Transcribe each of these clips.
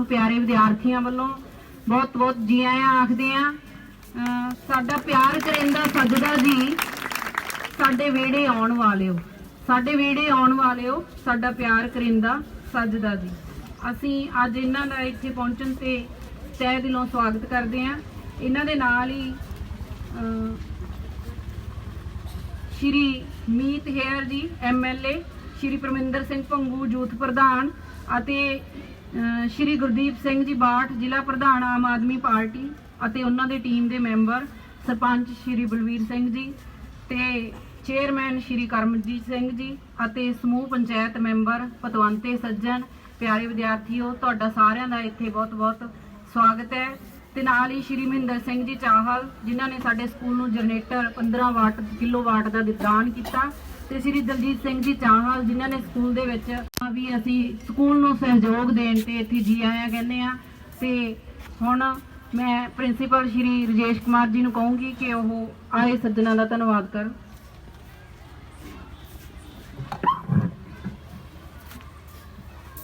Staff ਪਿਆਰੇ ਵਿਦਿਆਰਥੀਆਂ ਵੱਲੋਂ ਬਹੁਤ ਬਹੁਤ ਜੀ ਆਇਆਂ ਆਖਦੇ ਆ ਸਾਡਾ ਪਿਆਰ ਕਰਿੰਦਾ ਸੱਜਦਾ ਜੀ, ਸਾਡੇ ਵਿਹੜੇ ਆਉਣ ਵਾਲਿਓ, ਸਾਡੇ ਵਿਹੜੇ ਆਉਣ ਵਾਲਿਓ, ਸਾਡਾ ਪਿਆਰ ਕਰਿੰਦਾ ਸੱਜਦਾ ਜੀ। ਅਸੀਂ ਅੱਜ ਇਹਨਾਂ ਦਾ ਇੱਥੇ ਪਹੁੰਚਣ ਤੇ ਤਹਿ ਦਿਲੋਂ ਸਵਾਗਤ ਕਰਦੇ ਹਾਂ ਇਹਨਾਂ ਦੇ ਨਾਲ ਹੀ ਸ਼੍ਰੀ ਮੀਤ ਹੇਅਰ ਜੀ ਐਮਐਲਏ ਸ਼੍ਰੀ ਪਰਮਿੰਦਰ ਸਿੰਘ ਭੰਗੂ ਯੂਥ ਪ੍ਰਧਾਨ ਅਤੇ ਸ਼੍ਰੀ ਗੁਰਦੀਪ ਸਿੰਘ ਜੀ ਬਾਠ, ਜ਼ਿਲ੍ਹਾ ਪ੍ਰਧਾਨ ਆਮ ਆਦਮੀ ਪਾਰਟੀ ਅਤੇ ਉਹਨਾਂ ਦੇ ਟੀਮ ਦੇ ਮੈਂਬਰ ਸਰਪੰਚ ਸ਼੍ਰੀ ਬਲਵੀਰ ਸਿੰਘ ਜੀ ਤੇ ਚੇਅਰਮੈਨ ਸ਼੍ਰੀ ਕਰਮਜੀਤ ਸਿੰਘ ਜੀ ਅਤੇ ਸਮੂਹ ਪੰਚਾਇਤ ਮੈਂਬਰ ਪਤਵੰਤੇ ਸੱਜਣ। ਪਿਆਰੇ ਵਿਦਿਆਰਥੀਓ, ਤੁਹਾਡਾ ਸਾਰਿਆਂ ਦਾ ਇੱਥੇ ਬਹੁਤ-ਬਹੁਤ ਸਵਾਗਤ ਹੈ ਤੇ ਨਾਲ ਹੀ ਸ਼੍ਰੀ ਮਹਿੰਦਰ ਸਿੰਘ ਜੀ ਚਾਹਲ, ਜਿਨ੍ਹਾਂ ਨੇ ਸਾਡੇ ਸਕੂਲ ਨੂੰ ਜਨਰੇਟਰ 15 ਵਾਟ ਕਿਲੋ ਵਾਟ ਦਾ ਦਿੱਤਾਨ ਕੀਤਾ। ਤੇ ਸ਼੍ਰੀ ਦਲਜੀਤ ਸਿੰਘ ਜੀ ਚਾਹਲ ਜਿਨ੍ਹਾਂ ਨੇ ਸਕੂਲ ਦੇ ਵਿੱਚ ਵੀ ਅਸੀਂ ਸਕੂਲ ਨੂੰ ਸਹਿਯੋਗ ਦੇਣ ਤੇ ਇੱਥੇ ਜੀ ਆਇਆ ਕਹਿੰਦੇ ਆ ਤੇ ਹੁਣ ਮੈਂ ਪ੍ਰਿੰਸੀਪਲ ਸ਼੍ਰੀ ਰਜੇਸ਼ ਕੁਮਾਰ ਜੀ ਨੂੰ ਕਹੂੰਗੀ ਕਿ ਉਹ ਆਏ ਸੱਜਣਾ ਦਾ ਧੰਨਵਾਦ ਕਰ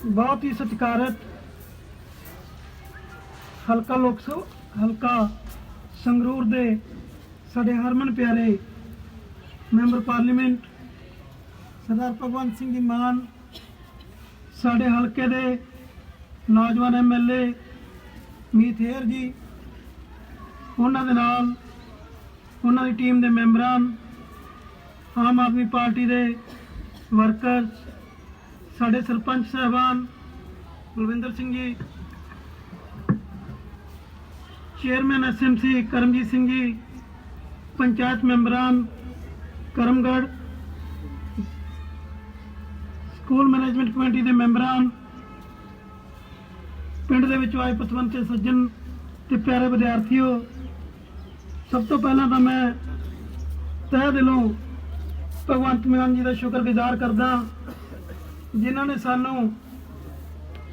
ਬਹੁਤ ਹੀ ਸਤਿਕਾਰਤ ਹਲਕਾ ਲੋਕ ਸਭਾ, ਹਲਕਾ ਸੰਗਰੂਰ ਦੇ ਸਾਡੇ ਹਰਮਨ ਪਿਆਰੇ ਮੈਂਬਰ ਪਾਰਲੀਮੈਂਟ ਸਰਦਾਰ ਭਗਵੰਤ ਸਿੰਘ ਜੀ ਮਾਨ, ਸਾਡੇ ਹਲਕੇ ਦੇ ਨੌਜਵਾਨ ਐਮਐਲਏ ਮੀਤ ਹੇਰ ਜੀ, ਉਹਨਾਂ ਦੇ ਨਾਲ ਉਹਨਾਂ ਦੀ ਟੀਮ ਦੇ ਮੈਂਬਰਾਂ, ਆਮ ਆਦਮੀ ਪਾਰਟੀ ਦੇ ਵਰਕਰ ਸਾਡੇ ਸਰਪੰਚ ਸਾਹਿਬਾਨ, ਬਲਵਿੰਦਰ ਸਿੰਘ ਜੀ, ਚੇਅਰਮੈਨ ਐਸਐਮਸੀ ਕਰਮਜੀਤ ਸਿੰਘ ਜੀ, ਪੰਚਾਇਤ ਮੈਂਬਰਾਂ, ਕਰਮਗੜ੍ਹ ਸਕੂਲ ਮੈਨੇਜਮੈਂਟ ਕਮੇਟੀ ਦੇ ਮੈਂਬਰਾਂ, ਪਿੰਡ ਦੇ ਵਿੱਚ ਆਏ ਪਤਵੰਤ ਤੇ ਸੱਜਣ ਤੇ ਪਿਆਰੇ ਵਿਦਿਆਰਥੀਓ, ਸਭ ਤੋਂ ਪਹਿਲਾਂ ਤਾਂ ਮੈਂ ਤਹਿ ਦਿਲੋਂ ਭਗਵੰਤ ਮਾਨ ਜੀ ਦਾ ਸ਼ੁਕਰਗੁਜ਼ਾਰ ਕਰਦਾ ਜਿਨ੍ਹਾਂ ਨੇ ਸਾਨੂੰ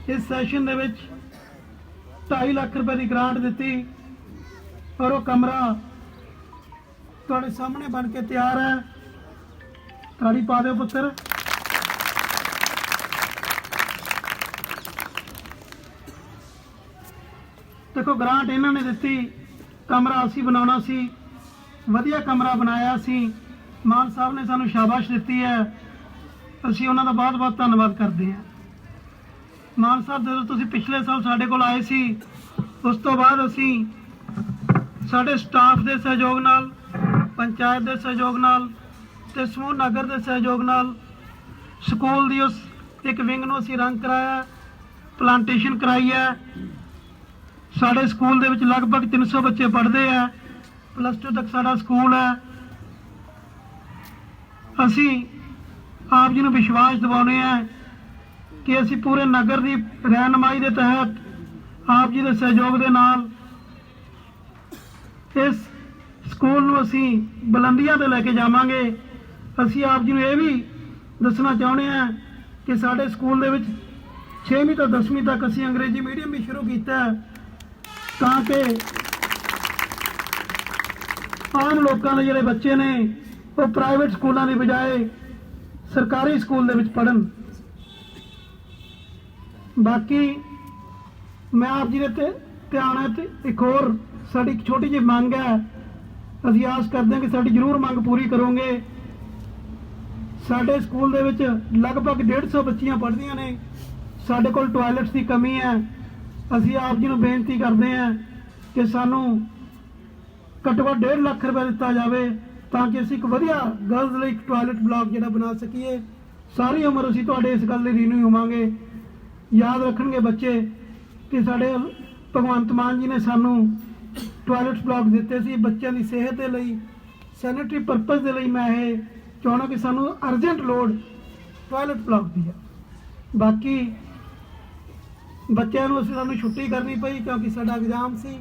ਇਸ ਸੈਸ਼ਨ ਦੇ ਵਿੱਚ 2.5 ਲੱਖ ਰੁਪਏ ਦੀ ਗ੍ਰਾਂਟ ਦਿੱਤੀ ਔਰ ਉਹ ਕਮਰਾ ਤੁਹਾਡੇ ਸਾਹਮਣੇ ਬਣ ਕੇ ਤਿਆਰ ਹੈ। ਤਾੜੀ ਪਾ ਦਿਓ ਪੁੱਤਰ। ਦੇਖੋ ਗ੍ਰਾਂਟ ਇਹਨਾਂ ਨੇ ਦਿੱਤੀ, ਕਮਰਾ ਅਸੀਂ ਬਣਾਉਣਾ ਸੀ, ਵਧੀਆ ਕਮਰਾ ਬਣਾਇਆ ਸੀ, ਮਾਨ ਸਾਹਿਬ ਨੇ ਸਾਨੂੰ ਸ਼ਾਬਾਸ਼ ਦਿੱਤੀ ਹੈ, ਅਸੀਂ ਉਹਨਾਂ ਦਾ ਬਹੁਤ-ਬਹੁਤ ਧੰਨਵਾਦ ਕਰਦੇ ਹਾਂ। ਮਾਨ ਸਾਹਿਬ, ਜਦੋਂ ਤੁਸੀਂ ਪਿਛਲੇ ਸਾਲ ਸਾਡੇ ਕੋਲ ਆਏ ਸੀ, ਉਸ ਤੋਂ ਬਾਅਦ ਅਸੀਂ ਸਾਡੇ ਸਟਾਫ ਦੇ ਸਹਿਯੋਗ ਨਾਲ, ਪੰਚਾਇਤ ਦੇ ਸਹਿਯੋਗ ਨਾਲ ਤੇ ਸਮੂਹ ਨਗਰ ਦੇ ਸਹਿਯੋਗ ਨਾਲ ਸਕੂਲ ਦੀ ਉਸ ਇੱਕ ਵਿੰਗ ਨੂੰ ਅਸੀਂ ਰੰਗ ਕਰਾਇਆ ਪਲਾਂਟੇਸ਼ਨ ਕਰਾਈ ਹੈ ਸਾਡੇ ਸਕੂਲ ਦੇ ਵਿੱਚ ਲਗਭਗ 300 ਬੱਚੇ ਪੜ੍ਹਦੇ ਆ। ਪਲੱਸ 2 ਤੱਕ ਸਾਡਾ ਸਕੂਲ ਹੈ। ਅਸੀਂ ਆਪ ਜੀ ਨੂੰ ਵਿਸ਼ਵਾਸ ਦਿਵਾਉਂਦੇ ਆ ਕਿ ਅਸੀਂ ਪੂਰੇ ਨਗਰ ਦੀ ਰਹਿਨਮਾਈ ਦੇ ਤਹਿਤ ਆਪ ਜੀ ਦੇ ਸਹਿਯੋਗ ਦੇ ਨਾਲ ਇਸ ਸਕੂਲ ਨੂੰ ਅਸੀਂ ਬੁਲੰਦੀਆਂ ਤੇ ਲੈ ਕੇ ਜਾਵਾਂਗੇ। ਅਸੀਂ ਆਪ ਜੀ ਨੂੰ ਇਹ ਵੀ ਦੱਸਣਾ ਚਾਹੁੰਦੇ ਆ ਕਿ ਸਾਡੇ ਸਕੂਲ ਦੇ ਵਿੱਚ 6ਵੀਂ ਤੋਂ 10ਵੀਂ ਤੱਕ ਅਸੀਂ ਅੰਗਰੇਜ਼ੀ ਮੀਡੀਅਮ ਵੀ ਸ਼ੁਰੂ ਕੀਤਾ ਹੈ। ਤਾਂ ਕਿ ਆਮ ਲੋਕਾਂ ਦੇ ਜਿਹੜੇ ਬੱਚੇ ਨੇ, ਉਹ ਪ੍ਰਾਈਵੇਟ ਸਕੂਲਾਂ ਦੀ ਬਜਾਏ ਸਰਕਾਰੀ ਸਕੂਲ ਦੇ ਵਿੱਚ ਪੜ੍ਹਨ। ਬਾਕੀ ਮੈਂ ਆਪ ਜੀ ਦੇ ਤੇ ਧਿਆਨ ਹੈ ਤੇ ਇੱਕ ਹੋਰ ਸਾਡੀ ਇੱਕ ਛੋਟੀ ਜਿਹੀ ਮੰਗ ਹੈ। ਅਸੀਂ ਆਸ ਕਰਦੇ ਹਾਂ ਕਿ ਸਾਡੀ ਜ਼ਰੂਰ ਮੰਗ ਪੂਰੀ ਕਰੋਗੇ। ਸਾਡੇ ਸਕੂਲ ਦੇ ਵਿੱਚ ਲਗਭਗ 150 ਬੱਚੀਆਂ ਪੜ੍ਹਦੀਆਂ ਨੇ। ਸਾਡੇ ਕੋਲ ਟਾਇਲਟਸ ਦੀ ਕਮੀ ਹੈ। ਅਸੀਂ ਆਪ ਜੀ ਨੂੰ ਬੇਨਤੀ ਕਰਦੇ ਹਾਂ ਕਿ ਸਾਨੂੰ ਘੱਟੋ ਘੱਟ 1.5 ਲੱਖ ਰੁਪਏ ਦਿੱਤਾ ਜਾਵੇ ਤਾਂ ਕਿ ਅਸੀਂ ਇੱਕ ਵਧੀਆ ਗਰਲਜ਼ ਲਈ ਇੱਕ ਟਾਇਲਟ ਬਲਾਕ ਜਿਹੜਾ ਬਣਾ ਸਕੀਏ। ਸਾਰੀ ਉਮਰ ਅਸੀਂ ਤੁਹਾਡੇ ਇਸ ਗੱਲ ਲਈ ਰੀਨੂ ਹੋਵਾਂਗੇ। ਯਾਦ ਰੱਖਣਗੇ ਬੱਚੇ ਕਿ ਸਾਡੇ ਭਗਵੰਤ ਮਾਨ ਜੀ ਨੇ ਸਾਨੂੰ ਟਾਇਲਟ ਬਲਾਕ ਦਿੱਤੇ ਸੀ। ਬੱਚਿਆਂ ਦੀ ਸਿਹਤ ਦੇ ਲਈ ਸੈਨੇਟਰੀ ਪਰਪਸ ਦੇ ਲਈ ਮੈਂ ਇਹ ਚਾਹਣਾ ਕਿ ਸਾਨੂੰ ਅਰਜੈਂਟ ਲੋੜ ਟਾਇਲਟ ਬਲਾਕ ਦੀ ਹੈ। ਬਾਕੀ ਬੱਚਿਆਂ ਨੂੰ ਅਸੀਂ ਸਾਨੂੰ ਛੁੱਟੀ ਕਰਨੀ ਪਈ ਕਿਉਂਕਿ ਸਾਡਾ ਐਗਜ਼ਾਮ ਸੀ।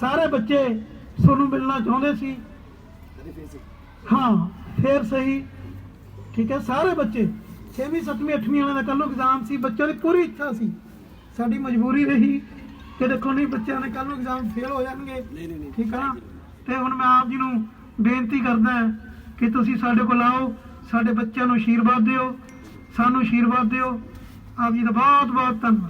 ਸਾਰੇ ਬੱਚੇ ਸਾਨੂੰ ਮਿਲਣਾ ਚਾਹੁੰਦੇ ਸੀ। ਹਾਂ ਫੇਰ ਸਹੀ। ਠੀਕ ਹੈ ਸਾਰੇ ਬੱਚੇ। 6ਵੀਂ 7ਵੀਂ 8ਵੀਂ ਵਾਲਿਆਂ ਦਾ ਕੱਲ ਨੂੰ ਐਗਜ਼ਾਮ ਸੀ ਬੱਚਿਆਂ ਦੀ ਪੂਰੀ ਇੱਛਾ ਸੀ। ਸਾਡੀ ਮਜਬੂਰੀ ਰਹੀ ਕਿ ਦੇਖੋ ਨਹੀਂ ਬੱਚਿਆਂ ਨੇ ਕੱਲ ਨੂੰ ਐਗਜ਼ਾਮ ਫੇਲ ਹੋ ਜਾਣਗੇ। ਠੀਕ ਹੈ ਤੇ ਹੁਣ ਮੈਂ ਆਪ ਜੀ ਨੂੰ ਬੇਨਤੀ ਕਰਦਾ ਕਿ ਤੁਸੀਂ ਸਾਡੇ ਕੋਲ ਆਓ ਸਾਡੇ ਬੱਚਿਆਂ ਨੂੰ ਆਸ਼ੀਰਵਾਦ ਦਿਓ ਸਾਨੂੰ ਆਸ਼ੀਰਵਾਦ ਦਿਓ। ਆਪ ਜੀ ਦਾ ਬਹੁਤ ਬਹੁਤ ਧੰਨਵਾਦ।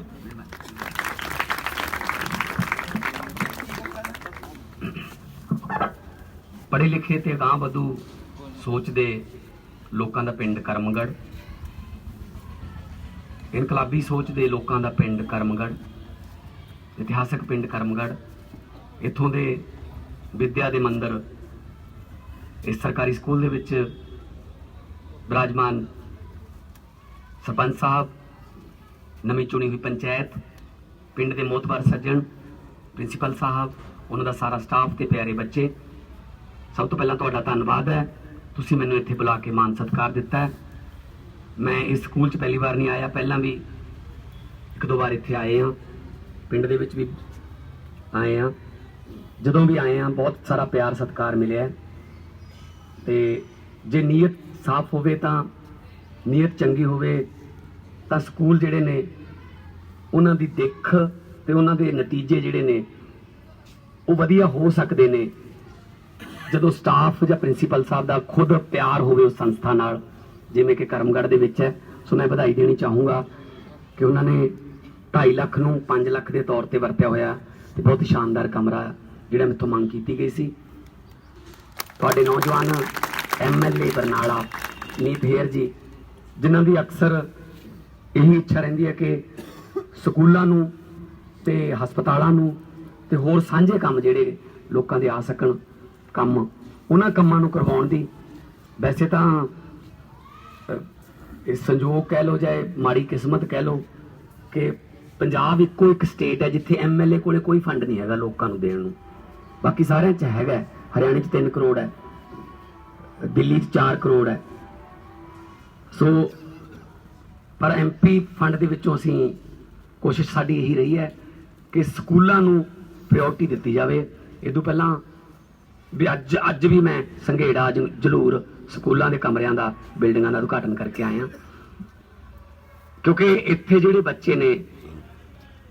ਪੜ੍ਹੇ ਲਿਖੇ ਤੇ ਅਗਾਂਹ ਵਧੂ ਸੋਚ ਦੇ ਲੋਕਾਂ ਦਾ ਪਿੰਡ ਕਰਮਗੜ੍ਹ। ਇਨਕਲਾਬੀ ਸੋਚ ਦੇ ਲੋਕਾਂ ਦਾ ਪਿੰਡ ਕਰਮਗੜ੍ਹ। ਇਤਿਹਾਸਕ ਪਿੰਡ ਕਰਮਗੜ੍ਹ। ਇੱਥੋਂ ਦੇ ਵਿਦਿਆ ਦੇ ਮੰਦਰ ਇਸ ਸਰਕਾਰੀ ਸਕੂਲ ਦੇ ਵਿੱਚ ਵਿਰਾਜਮਾਨ ਸਰਪੰਚ ਸਾਹਿਬ, ਨਵੀਂ ਚੁਣੀ ਹੋਈ ਪੰਚਾਇਤ, ਪਿੰਡ ਦੇ ਮੋਤਬਰ ਸੱਜਣ, ਪ੍ਰਿੰਸੀਪਲ ਸਾਹਿਬ, ਉਹਨਾਂ ਦਾ ਸਾਰਾ ਸਟਾਫ ਤੇ ਪਿਆਰੇ ਬੱਚੇ। ਸਭ ਤੋਂ ਪਹਿਲਾਂ ਤੁਹਾਡਾ ਧੰਨਵਾਦ ਹੈ। ਤੁਸੀਂ ਮੈਨੂੰ ਇੱਥੇ ਬੁਲਾ ਕੇ ਮਾਨ ਸਤਿਕਾਰ ਦਿੱਤਾ ਮੈਂ ਇਸ ਸਕੂਲ 'ਚ ਪਹਿਲੀ ਵਾਰ ਨਹੀਂ ਆਇਆ, ਪਹਿਲਾਂ ਵੀ ਇੱਕ ਦੋ ਵਾਰ ਇੱਥੇ ਆਏ ਹਾਂ। ਪਿੰਡ ਦੇ ਵਿੱਚ ਵੀ ਆਏ ਹਾਂ। ਜਦੋਂ ਵੀ ਆਏ ਹਾਂ, ਬਹੁਤ ਸਾਰਾ ਪਿਆਰ, ਸਤਿਕਾਰ ਮਿਲਿਆ ਹੈ। ਤੇ ਜੇ ਨੀਅਤ ਸਾਫ਼ ਹੋਵੇ ਤਾਂ, ਨੀਅਤ ਚੰਗੀ ਹੋਵੇ, ਤਾਂ ਸਕੂਲ ਜਿਹੜੇ ਨੇ, ਉਹਨਾਂ ਦੀ ਦਿੱਖ ਤੇ ਉਹਨਾਂ ਦੇ ਨਤੀਜੇ ਜਿਹੜੇ ਨੇ, ਉਹ ਵਧੀਆ ਹੋ ਸਕਦੇ ਨੇ। ਜਦੋਂ ਸਟਾਫ ਜਾਂ ਪ੍ਰਿੰਸੀਪਲ ਸਾਹਿਬ ਦਾ ਖੁਦ ਪਿਆਰ ਹੋਵੇ ਉਸ ਸੰਸਥਾ ਨਾਲ, ਜਿਵੇਂ ਕਿ ਕਰਮਗੜ੍ਹ ਦੇ ਵਿੱਚ ਹੈ, ਸੋ ਮੈਂ ਵਧਾਈ ਦੇਣੀ ਚਾਹੂੰਗਾ ਕਿ ਉਹਨਾਂ ਨੇ 2.5 ਲੱਖ ਨੂੰ 5 ਲੱਖ ਦੇ ਤੌਰ ਤੇ ਵਰਤਿਆ ਹੋਇਆ ਤੇ ਬਹੁਤ ਸ਼ਾਨਦਾਰ ਕਮਰਾ ਜਿਹੜਾ ਮੇਥੋਂ ਮੰਗ ਕੀਤੀ ਗਈ ਸੀ। ਤੁਹਾਡੇ ਨੌਜਵਾਨ ਐਮਐਲਏ ਬਰਨਾਲਾ, ਨੀਤ ਹੇਰ ਜੀ, ਜਿਨ੍ਹਾਂ ਦੀ ਅਕਸਰ ਇਹੀ ਇੱਛਾ ਰਹਿੰਦੀ ਹੈ ਕਿ ਸਕੂਲਾਂ ਨੂੰ ਤੇ ਹਸਪਤਾਲਾਂ ਨੂੰ ਤੇ ਹੋਰ ਸਾਂਝੇ ਕੰਮ ਜਿਹੜੇ ਲੋਕਾਂ ਦੇ ਆ ਸਕਣ ਕੰਮ, ਉਹਨਾਂ ਕੰਮਾਂ ਨੂੰ ਕਰਵਾਉਣ ਦੀ। ਵੈਸੇ ਤਾਂ ਇਹ ਸੰਜੋਗ ਕਹਿ ਲੋ ਜਾਏ ਮਾੜੀ ਕਿਸਮਤ ਕਹਿ ਲੋ ਕਿ ਪੰਜਾਬ ਇੱਕੋ ਇੱਕ ਸਟੇਟ ਹੈ ਜਿੱਥੇ ਐਮਐਲਏ ਕੋਲੇ ਕੋਈ ਫੰਡ ਨਹੀਂ ਹੈਗਾ ਲੋਕਾਂ ਨੂੰ ਦੇਣ ਨੂੰ। ਬਾਕੀ ਸਾਰਿਆਂ 'ਚ ਹੈਗਾ ਹਰਿਆਣੇ 'ਚ 3 ਕਰੋੜ ਹੈ। ਦਿੱਲੀ 'ਚ 4 ਕਰੋੜ ਹੈ। ਸੋ, ਪਰ ਐਮਪੀ ਫੰਡ ਦੇ ਵਿੱਚੋਂ ਅਸੀਂ ਕੋਸ਼ਿਸ਼ ਸਾਡੀ ਇਹੀ ਰਹੀ ਹੈ ਕਿ ਸਕੂਲਾਂ ਨੂੰ ਪ੍ਰਾਇੋਰਟੀ ਦਿੱਤੀ ਜਾਵੇ। ਇਹ ਤੋਂ ਪਹਿਲਾਂ ਵੀ ਅੱਜ ਅੱਜ ਵੀ ਮੈਂ ਸੰਘੇੜਾ ਜ- ਜਲੂਰ ਸਕੂਲਾਂ ਦੇ ਕਮਰਿਆਂ ਦਾ ਬਿਲਡਿੰਗਾਂ ਦਾ ਉਦਘਾਟਨ ਕਰਕੇ ਆਇਆ। ਕਿਉਂਕਿ ਇੱਥੇ ਜਿਹੜੇ ਬੱਚੇ ਨੇ,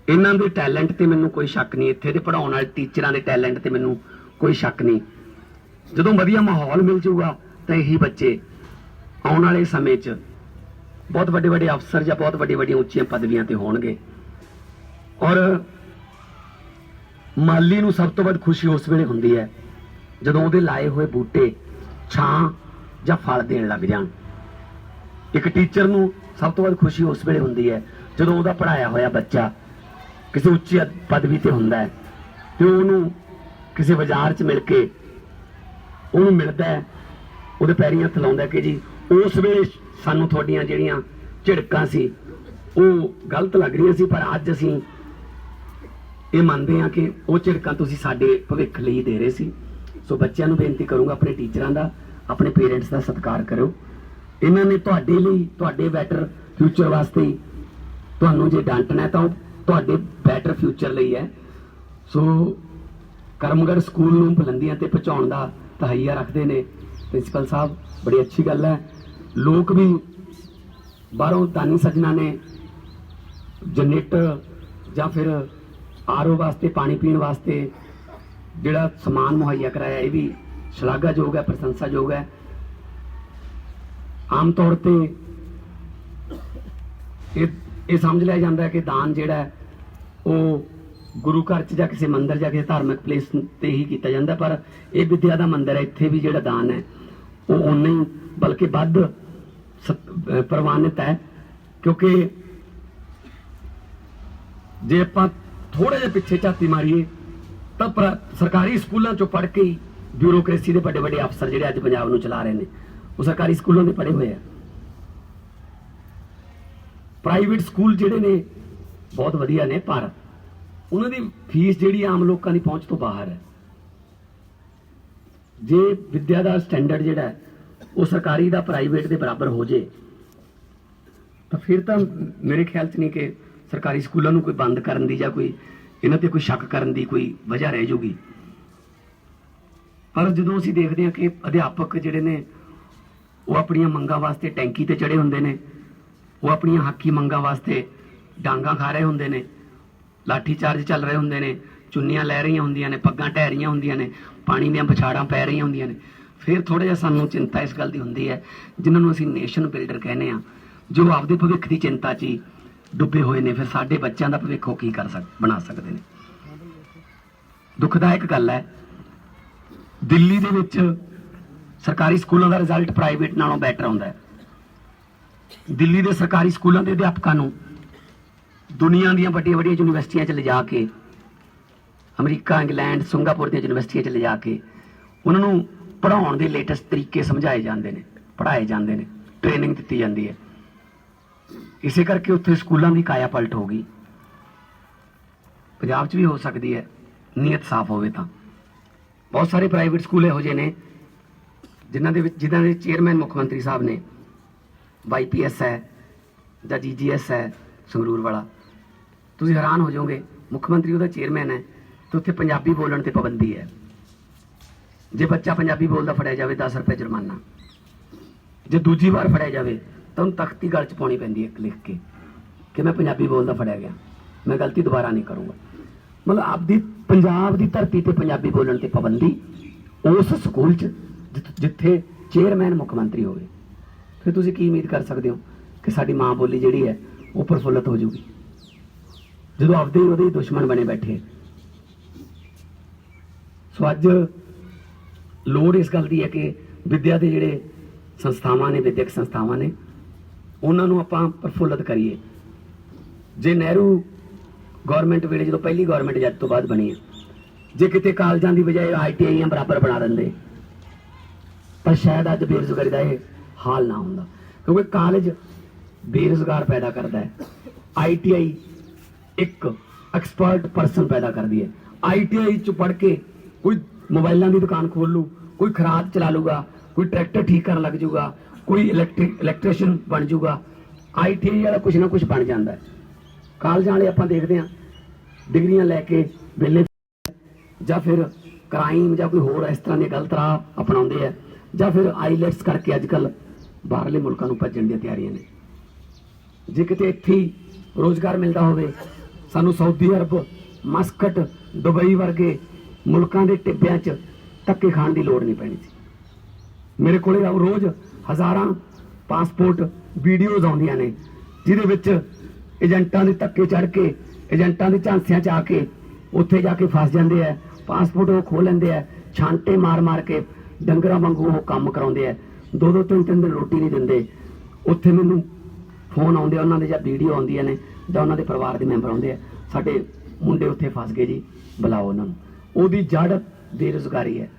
ਇਹਨਾਂ ਦੇ ਟੈਲੈਂਟ ਤੇ ਮੈਨੂੰ ਕੋਈ ਸ਼ੱਕ ਨਹੀਂ। ਇੱਥੇ ਦੇ ਪੜਾਉਣ ਵਾਲੇ ਟੀਚਰਾਂ ਦੇ ਟੈਲੈਂਟ ਤੇ ਮੈਨੂੰ ਕੋਈ ਸ਼ੱਕ ਨਹੀਂ। ਜਦੋਂ ਵਧੀਆ ਮਾਹੌਲ ਮਿਲ ਜਾਊਗਾ, ਤਾਂ ਇਹੀ ਬੱਚੇ ਆਉਣ ਵਾਲੇ ਸਮੇਂ 'ਚ ਬਹੁਤ ਵੱਡੇ ਵੱਡੇ ਅਫਸਰ ਜਾਂ ਬਹੁਤ ਵੱਡੀ ਵੱਡੀਆਂ ਉੱਚੀਆਂ ਪਦਵੀਆਂ ਤੇ ਹੋਣਗੇ। ਔਰ ਮਾਲੀ ਨੂੰ ਸਭ ਤੋਂ ਵੱਧ ਖੁਸ਼ੀ ਉਸ ਵੇਲੇ ਹੁੰਦੀ ਹੈ ਜਦੋਂ ਉਹਦੇ ਲਾਏ ਹੋਏ ਬੂਟੇ ਛਾਂ ਜਾਂ ਫਲ ਦੇਣ ਲੱਗ ਜਾਣ। ਇੱਕ ਟੀਚਰ ਨੂੰ ਸਭ ਤੋਂ ਵੱਧ ਖੁਸ਼ੀ ਉਸ ਵੇਲੇ ਹੁੰਦੀ ਹੈ, ਜਦੋਂ ਉਹਦਾ ਪੜਾਇਆ ਹੋਇਆ ਬੱਚਾ ਕਿਸੇ ਉੱਚੀ ਪਦਵੀ ਤੇ ਹੁੰਦਾ ਹੈ ਤੇ ਉਹਨੂੰ ਕਿਸੇ ਬਾਜ਼ਾਰ 'ਚ ਮਿਲ ਕੇ ਉਹਨੂੰ ਮਿਲਦਾ ਹੈ, ਉਹਦੇ ਪੈਰੀਂ ਹੱਥ ਲਾਉਂਦਾ ਕਿ ਜੀ, ਉਸ ਵੇਲੇ ਸਾਨੂੰ ਤੁਹਾਡੀਆਂ ਜਿਹੜੀਆਂ ਝਿੜਕਾਂ ਸੀ, ਉਹ ਗਲਤ ਲੱਗ ਰਹੀਆਂ ਸੀ, ਪਰ ਅੱਜ ਅਸੀਂ ਇਹ ਮੰਨਦੇ ਹਾਂ ਕਿ ਉਹ ਝਿੜਕਾਂ ਤੁਸੀਂ ਸਾਡੇ ਭਵਿੱਖ ਲਈ ਦੇ ਰਹੇ ਸੀ। ਸੋ ਬੱਚਿਆਂ ਨੂੰ ਬੇਨਤੀ ਕਰੂੰਗਾ ਆਪਣੇ ਟੀਚਰਾਂ ਦਾ, ਆਪਣੇ ਪੇਰੈਂਟਸ ਦਾ ਸਤਿਕਾਰ ਕਰਿਓ। ਇਹਨਾਂ ਨੇ ਤੁਹਾਡੇ ਲਈ, ਤੁਹਾਡੇ ਬੈਟਰ ਫਿਊਚਰ ਵਾਸਤੇ ਤੁਹਾਨੂੰ ਜੇ ਡਾਂਟਣਾ ਤਾਂ ਉਹ ਤੁਹਾਡੇ ਬੈਟਰ ਫਿਊਚਰ ਲਈ ਹੈ। ਸੋ ਕਰਮਗੜ੍ਹ ਸਕੂਲ ਨੂੰ ਬੁਲੰਦੀਆਂ ਤੇ ਪਹੁੰਚਾਉਣ ਦਾ ਤਹਈਆ ਰੱਖਦੇ ਨੇ। ਪ੍ਰਿੰਸੀਪਲ ਸਾਹਿਬ, ਬੜੀ ਅੱਛੀ ਗੱਲ ਹੈ। ਲੋਕ ਵੀ ਬਾਹਰੋਂ ਦਾਨੀ ਸੱਜਣਾ ਨੇ ਜਨਰੇਟਰ ਜਾਂ ਫਿਰ ਆਰਓ ਵਾਸਤੇ, ਪਾਣੀ ਪੀਣ ਵਾਸਤੇ ਜਿਹੜਾ ਸਮਾਨ ਮੁਹੱਈਆ ਕਰਾਇਆ, ਇਹ ਵੀ ਸ਼ਲਾਘਾਯੋਗ ਹੈ, ਪ੍ਰਸ਼ੰਸਾਯੋਗ ਹੈ। ਆਮ ਤੌਰ ਤੇ ਇਹ ਇਹ ਸਮਝ ਲਿਆ ਜਾਂਦਾ ਹੈ ਕਿ ਦਾਨ ਜਿਹੜਾ ਉਹ ਗੁਰੂ ਘਰ ਚ ਜਾਂ ਕਿਸੇ ਮੰਦਿਰ ਜਾਂ ਕਿਸੇ ਧਾਰਮਿਕ ਪਲੇਸ ਤੇ ਹੀ ਕੀਤਾ ਜਾਂਦਾ, ਪਰ ਇਹ ਵਿਦਿਆ ਦਾ ਮੰਦਿਰ ਹੈ, ਇੱਥੇ ਵੀ ਜਿਹੜਾ ਦਾਨ ਹੈ, ਉਹ ਉਨਾ ਹੀ, ਬਲਕਿ ਵੱਧ ਪ੍ਰਵਾਨਿਤ ਹੈ, ਕਿਉਂਕਿ ਜੇ ਆਪਾਂ ਥੋੜੇ ਜਿਹਾ ਪਿੱਛੇ ਝਾਤੀ ਮਾਰੀਏ ਤਾਂ ਸਰਕਾਰੀ ਸਕੂਲਾਂ ਚੋਂ ਪੜ੍ਹ ਕੇ ਬਿਊਰੋਕ੍ਰੇਸੀ ਦੇ ਵੱਡੇ ਵੱਡੇ ਅਫਸਰ ਜਿਹੜੇ ਅੱਜ ਪੰਜਾਬ ਨੂੰ ਚਲਾ ਰਹੇ ਨੇ, ਉਹ ਸਰਕਾਰੀ ਸਕੂਲਾਂ ਦੇ ਪੜ੍ਹੇ ਹੋਏ ਆ। ਪ੍ਰਾਈਵੇਟ ਸਕੂਲ ਜਿਹੜੇ ਨੇ, ਬਹੁਤ ਵਧੀਆ ਨੇ, ਪਰ ਉਹਨਾਂ ਦੀ ਫੀਸ ਜਿਹੜੀ ਆਮ ਲੋਕਾਂ ਦੀ ਪਹੁੰਚ ਤੋਂ ਬਾਹਰ ਹੈ। ਜੇ ਵਿੱਦਿਆ ਦਾ ਸਟੈਂਡਰਡ ਜਿਹੜਾ ਉਹ ਸਰਕਾਰੀ ਦਾ ਪ੍ਰਾਈਵੇਟ ਦੇ ਬਰਾਬਰ ਹੋ ਜੇ, ਤਾਂ ਫਿਰ ਤਾਂ ਮੇਰੇ ਖਿਆਲ 'ਚ ਨਹੀਂ ਕਿ ਸਰਕਾਰੀ ਸਕੂਲਾਂ ਨੂੰ ਕੋਈ ਬੰਦ ਕਰਨ ਦੀ ਜਾਂ ਕੋਈ ਇਹਨਾਂ ਤੇ ਕੋਈ ਸ਼ੱਕ ਕਰਨ ਦੀ ਕੋਈ ਵਜ੍ਹਾ ਰਹਿ ਜੂਗੀ। ਪਰ ਜਦੋਂ ਅਸੀਂ ਦੇਖਦੇ ਹਾਂ ਕਿ ਅਧਿਆਪਕ ਜਿਹੜੇ ਨੇ, ਉਹ ਆਪਣੀਆਂ ਮੰਗਾਂ ਵਾਸਤੇ ਟੈਂਕੀ ਤੇ ਚੜੇ ਹੁੰਦੇ ਨੇ, ਉਹ ਆਪਣੀਆਂ ਹੱਕੀ ਮੰਗਾਂ ਵਾਸਤੇ ਡਾਂਗਾ ਖਾ ਰਹੇ ਹੁੰਦੇ ਨੇ ਲਾਠੀ ਚਾਰਜ ਚੱਲ ਰਹੇ ਹੁੰਦੇ ਨੇ, ਚੁੰਨੀਆਂ ਲੈ ਰਹੀਆਂ ਹੁੰਦੀਆਂ ਨੇ, ਪੱਗਾਂ ਢਹਿ ਰਹੀਆਂ ਹੁੰਦੀਆਂ ਨੇ, ਪਾਣੀ ਦੀਆਂ ਪਛਾੜਾਂ ਪੈ ਰਹੀਆਂ ਹੁੰਦੀਆਂ ਨੇ। ਫਿਰ ਥੋੜਾ ਜਿਹਾ ਸਾਨੂੰ ਚਿੰਤਾ ਇਸ ਗੱਲ ਦੀ ਹੁੰਦੀ ਹੈ, ਜਿਨ੍ਹਾਂ ਨੂੰ ਅਸੀਂ ਨੇਸ਼ਨ ਬਿਲਡਰ ਕਹਿੰਦੇ ਆ ਜੋ ਆਪਦੇ ਭਵਿੱਖ ਦੀ ਚਿੰਤਾ 'ਚ ਹੀ ਡੁੱਬੇ ਹੋਏ ਨੇ, ਫਿਰ ਸਾਡੇ ਬੱਚਿਆਂ ਦਾ ਭਵਿੱਖ ਉਹ ਕੀ ਕਰ ਸਕ, ਬਣਾ ਸਕਦੇ ਨੇ। ਦੁਖਦਾਇਕ ਗੱਲ ਹੈ, ਦਿੱਲੀ ਦੇ ਵਿੱਚ ਸਰਕਾਰੀ ਸਕੂਲਾਂ ਦਾ ਰਿਜ਼ਲਟ ਪ੍ਰਾਈਵੇਟ ਨਾਲੋਂ ਬੈਟਰ ਆਉਂਦਾ ਹੈ। ਦਿੱਲੀ ਦੇ ਸਰਕਾਰੀ ਸਕੂਲਾਂ ਦੇ ਅਧਿਆਪਕਾਂ ਨੂੰ ਦੁਨੀਆ ਦੀਆਂ ਵੱਡੀਆਂ ਵੱਡੀਆਂ ਯੂਨੀਵਰਸਿਟੀਆਂ 'ਚ ਲਿਜਾ ਕੇ, ਅਮਰੀਕਾ, ਇੰਗਲੈਂਡ, ਸਿੰਗਾਪੁਰ ਦੀਆਂ ਯੂਨੀਵਰਸਿਟੀਆਂ 'ਚ ਲਿਜਾ ਕੇ, ਉਹਨਾਂ ਨੂੰ ਪੜ੍ਹਾਉਣ ਦੇ ਲੇਟੈਸਟ ਤਰੀਕੇ ਸਮਝਾਏ ਜਾਂਦੇ ਨੇ, ਪੜ੍ਹਾਏ ਜਾਂਦੇ ਨੇ ਟ੍ਰੇਨਿੰਗ ਦਿੱਤੀ ਜਾਂਦੀ ਹੈ। ਇਸੇ ਕਰਕੇ ਉੱਥੇ ਸਕੂਲਾਂ ਦੀ ਕਾਇਆ ਪਲਟ ਹੋ ਗਈ। ਪੰਜਾਬ 'ਚ ਵੀ ਹੋ ਸਕਦੀ ਹੈ। ਨੀਅਤ ਸਾਫ਼ ਹੋਵੇ ਤਾਂ। ਬਹੁਤ ਸਾਰੇ ਪ੍ਰਾਈਵੇਟ ਸਕੂਲ ਇਹੋ ਜਿਹੇ ਨੇ, ਜਿਨ੍ਹਾਂ ਦੇ ਵਿੱਚ ਜਿਨ੍ਹਾਂ ਦੇ ਚੇਅਰਮੈਨ ਮੁੱਖ ਮੰਤਰੀ ਸਾਹਿਬ ਨੇ। ਵਾਈਪੀਐਸ ਹੈ ਜਾਂ ਜੀਜੀਐਸ ਹੈ ਸੰਗਰੂਰ ਵਾਲਾ। ਤੁਸੀਂ ਹੈਰਾਨ ਹੋ ਜਾਓਗੇ, ਮੁੱਖ ਮੰਤਰੀ ਉਹਦਾ ਚੇਅਰਮੈਨ ਹੈ ਤੇ ਉੱਥੇ ਪੰਜਾਬੀ ਬੋਲਣ ਤੇ ਪਾਬੰਦੀ ਹੈ। ਜੇ ਬੱਚਾ ਪੰਜਾਬੀ ਬੋਲਦਾ ਫੜਿਆ ਜਾਵੇ 10 ਰੁਪਏ ਜੁਰਮਾਨਾ। ਜੇ ਦੂਜੀ ਵਾਰ ਫੜਿਆ ਜਾਵੇ ਤਾਂ ਉਹਨੂੰ ਤਖਤੀ ਗਲ ਚ ਪਾਉਣੀ ਪੈਂਦੀ ਹੈ ਲਿਖ ਕੇ, ਕਿ ਮੈਂ ਪੰਜਾਬੀ ਬੋਲਦਾ ਫੜਿਆ ਗਿਆ। ਮੈਂ ਗਲਤੀ ਦੁਬਾਰਾ ਨਹੀਂ ਕਰੂੰਗਾ। ਮਤਲਬ ਆਪਦੀ ਪੰਜਾਬ ਦੀ ਧਰਤੀ ਤੇ ਪੰਜਾਬੀ ਬੋਲਣ ਤੇ ਪਾਬੰਦੀ, ਉਸ ਸਕੂਲ ਚ, ਜਿੱਥ- ਜਿੱਥੇ ਚੇਅਰਮੈਨ ਮੁੱਖ ਮੰਤਰੀ ਹੋਵੇ। ਫਿਰ ਤੁਸੀਂ ਕੀ ਉਮੀਦ ਕਰ ਸਕਦੇ ਹੋ ਕਿ ਸਾਡੀ ਮਾਂ ਬੋਲੀ ਜਿਹੜੀ ਹੈ, ਉਹ ਪ੍ਰਫੁੱਲਤ ਹੋ ਜੂਗੀ ਜਦੋਂ ਆਪਦੇ ਹੀ ਉਹਦੇ ਦੁਸ਼ਮਣ ਬਣੇ ਬੈਠੇ ਸੋ ਅੱਜ ਲੋੜ ਇਸ ਗੱਲ ਦੀ ਹੈ ਕਿ ਵਿਦਿਆ ਦੇ ਜਿਹੜੇ ਸੰਸਥਾਵਾਂ ਨੇ, ਵਿਦਿਅਕ ਸੰਸਥਾਵਾਂ ਨੇ ਉਹਨਾਂ ਨੂੰ ਆਪਾਂ ਪ੍ਰਫੁੱਲਤ ਕਰੀਏ। ਜੇ ਨਹਿਰੂ ਗਵਰਨਮੈਂਟ ਵੇਲੇ ਜਦੋਂ ਪਹਿਲੀ ਗਵਰਨਮੈਂਟ ਜਦ ਤੋਂ ਬਾਅਦ ਬਣੀ ਹੈ ਜੇ ਕਿਤੇ ਕਾਲਜਾਂ ਦੀ ਬਜਾਏ ਆਈਟੀਆਈਆਂ ਬਰਾਬਰ ਬਣਾ ਦਿੰਦੇ ਪਰ ਸ਼ਾਇਦ ਅੱਜ ਬੇਰੁਜ਼ਗਾਰੀ ਦਾ ਇਹ ਹਾਲ ਨਾ ਹੁੰਦਾ। ਕਿਉਂਕਿ ਕਾਲਜ ਬੇਰੁਜ਼ਗਾਰ ਪੈਦਾ ਕਰਦਾ ਹੈ। ਆਈਟੀਆਈ ਇੱਕ ਐਕਸਪਰਟ ਪਰਸਨ ਪੈਦਾ ਕਰਦੀ ਹੈ। ਆਈਟੀਆਈ ਚ ਪੜ੍ਹ ਕੇ ਕੋਈ ਮੋਬਾਈਲਾਂ ਦੀ ਦੁਕਾਨ ਖੋਲ ਲੂ ਕੋਈ ਖਰਾਦ ਚਲਾ ਲੂਗਾ, ਕੋਈ ਟਰੈਕਟਰ ਠੀਕ ਕਰਨ ਲੱਗ ਜਾਊਗਾ ਕੋਈ ਇਲੈਕਟ੍ਰਿਕ ਇਲੈਕਟ੍ਰੀਸ਼ੀਅਨ ਬਣ ਜਾਊਗਾ। ਆਈਟੀਆਈ ਵਾਲਾ ਕੁਝ ਨਾ ਕੁਝ ਬਣ ਜਾਂਦਾ ਹੈ। ਕਾਲਜਾਂ ਵਾਲੇ ਆਪਾਂ ਦੇਖਦੇ ਹਾਂ, ਡਿਗਰੀਆਂ ਲੈ ਕੇ ਵਿਹਲੇ ਜਾਂ ਫਿਰ ਕ੍ਰਾਈਮ ਜਾਂ ਕੋਈ ਹੋਰ ਇਸ ਤਰ੍ਹਾਂ ਦੀ ਗਲਤ ਰਾਹ ਅਪਣਾਉਂਦੇ ਆ, ਜਾਂ ਫਿਰ ਆਈਲੈਟਸ ਕਰਕੇ ਅੱਜ ਕੱਲ ਬਾਹਰਲੇ ਮੁਲਕਾਂ ਨੂੰ ਭੱਜਣ ਦੀਆਂ ਤਿਆਰੀਆਂ ਨੇ। ਜੇ ਕਿਤੇ ਇੱਥੇ ਹੀ ਰੋਜ਼ਗਾਰ ਮਿਲਦਾ ਹੋਵੇ, ਸਾਨੂੰ ਸਾਊਦੀ ਅਰਬ ਮਸਕਟ, ਦੁਬਈ ਵਰਗੇ ਮੁਲਕਾਂ ਦੇ ਟਿੱਬਿਆਂ 'ਚ ਧੱਕੇ ਖਾਣ ਦੀ ਲੋੜ ਨਹੀਂ ਪੈਣੀ ਸੀ। ਮੇਰੇ ਕੋਲੇ ਰੋਜ਼ ਹਜ਼ਾਰਾਂ ਪਾਸਪੋਰਟ ਵੀਡੀਓਜ਼ ਆਉਂਦੀਆਂ ਨੇ, ਜਿਹਦੇ ਵਿੱਚ ਏਜੰਟਾਂ ਦੇ ਧੱਕੇ ਚੜ ਕੇ, ਏਜੰਟਾਂ ਦੇ ਝਾਂਸਿਆਂ 'ਚ ਆ ਕੇ ਉੱਥੇ ਜਾ ਕੇ ਫਸ ਜਾਂਦੇ ਆ ਪਾਸਪੋਰਟ ਉਹ ਖੋਹ ਲੈਂਦੇ ਆ, ਛਾਂਟੇ ਮਾਰ-ਮਾਰ ਕੇ ਡੰਗਰਾਂ ਵਾਂਗੂ ਉਹ ਕੰਮ ਕਰਾਉਂਦੇ ਆ। ਦੋ ਦੋ ਤਿੰਨ ਤਿੰਨ ਦਿਨ ਰੋਟੀ ਨਹੀਂ ਦਿੰਦੇ। ਉੱਥੇ ਮੈਨੂੰ ਫੋਨ ਆਉਂਦੇ ਉਹਨਾਂ ਦੇ ਜਾਂ ਵੀਡੀਓ ਆਉਂਦੀਆਂ ਨੇ, ਜਾਂ ਉਹਨਾਂ ਦੇ ਪਰਿਵਾਰ ਦੇ ਮੈਂਬਰ ਆਉਂਦੇ ਆ। ਸਾਡੇ ਮੁੰਡੇ ਉੱਥੇ ਫਸ ਗਏ ਜੀ, ਬੁਲਾਓ ਉਹਨਾਂ ਨੂੰ। ਉਹਦੀ ਜੜ ਬੇਰੁਜ਼ਗਾਰੀ ਹੈ।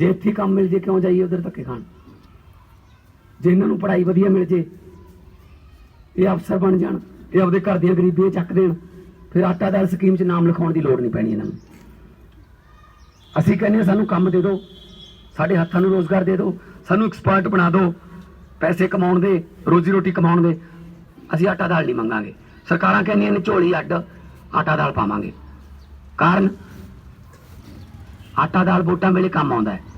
ਜੇ ਇੱਥੇ ਕੰਮ ਮਿਲ ਜੇ, ਕਿਉਂ ਜਾਈਏ ਉਧਰ ਧੱਕੇ ਖਾਣ? ਜੇ ਇਹਨਾਂ ਨੂੰ ਪੜ੍ਹਾਈ ਵਧੀਆ ਮਿਲ ਜੇ, ਇਹ ਅਫਸਰ ਬਣ ਜਾਣ, ਇਹ ਆਪਦੇ ਘਰ ਦੀਆਂ ਗਰੀਬੀਆਂ ਚੱਕ ਦੇਣ, ਫਿਰ ਆਟਾ ਦਾਲ ਸਕੀਮ 'ਚ ਨਾਮ ਲਿਖਾਉਣ ਦੀ ਲੋੜ ਨਹੀਂ ਪੈਣੀ ਇਹਨਾਂ ਨੂੰ। ਅਸੀਂ ਕਹਿੰਦੇ ਹਾਂ, ਸਾਨੂੰ ਕੰਮ ਦੇ ਦਿਓ, ਸਾਡੇ ਹੱਥਾਂ ਨੂੰ ਰੋਜ਼ਗਾਰ ਦੇ ਦਿਓ, ਸਾਨੂੰ ਐਕਸਪਰਟ ਬਣਾ ਦਿਓ, ਪੈਸੇ ਕਮਾਉਣ ਦੇ, ਰੋਜੀ ਰੋਟੀ ਕਮਾਉਣ ਦੇ, ਅਸੀਂ ਆਟਾ ਦਾਲ ਨਹੀਂ ਮੰਗਾਂਗੇ। ਸਰਕਾਰਾਂ ਕਹਿੰਦੀਆਂ ਨੇ, ਝੋਲੀ, ਅੱਡ, ਆਟਾ ਦਾਲ ਪਾਵਾਂਗੇ। ਕਾਰਨ, ਆਟਾ ਦਾਲ ਵੋਟਾਂ ਵੇਲੇ ਕੰਮ ਆਉਂਦਾ ਹੈ।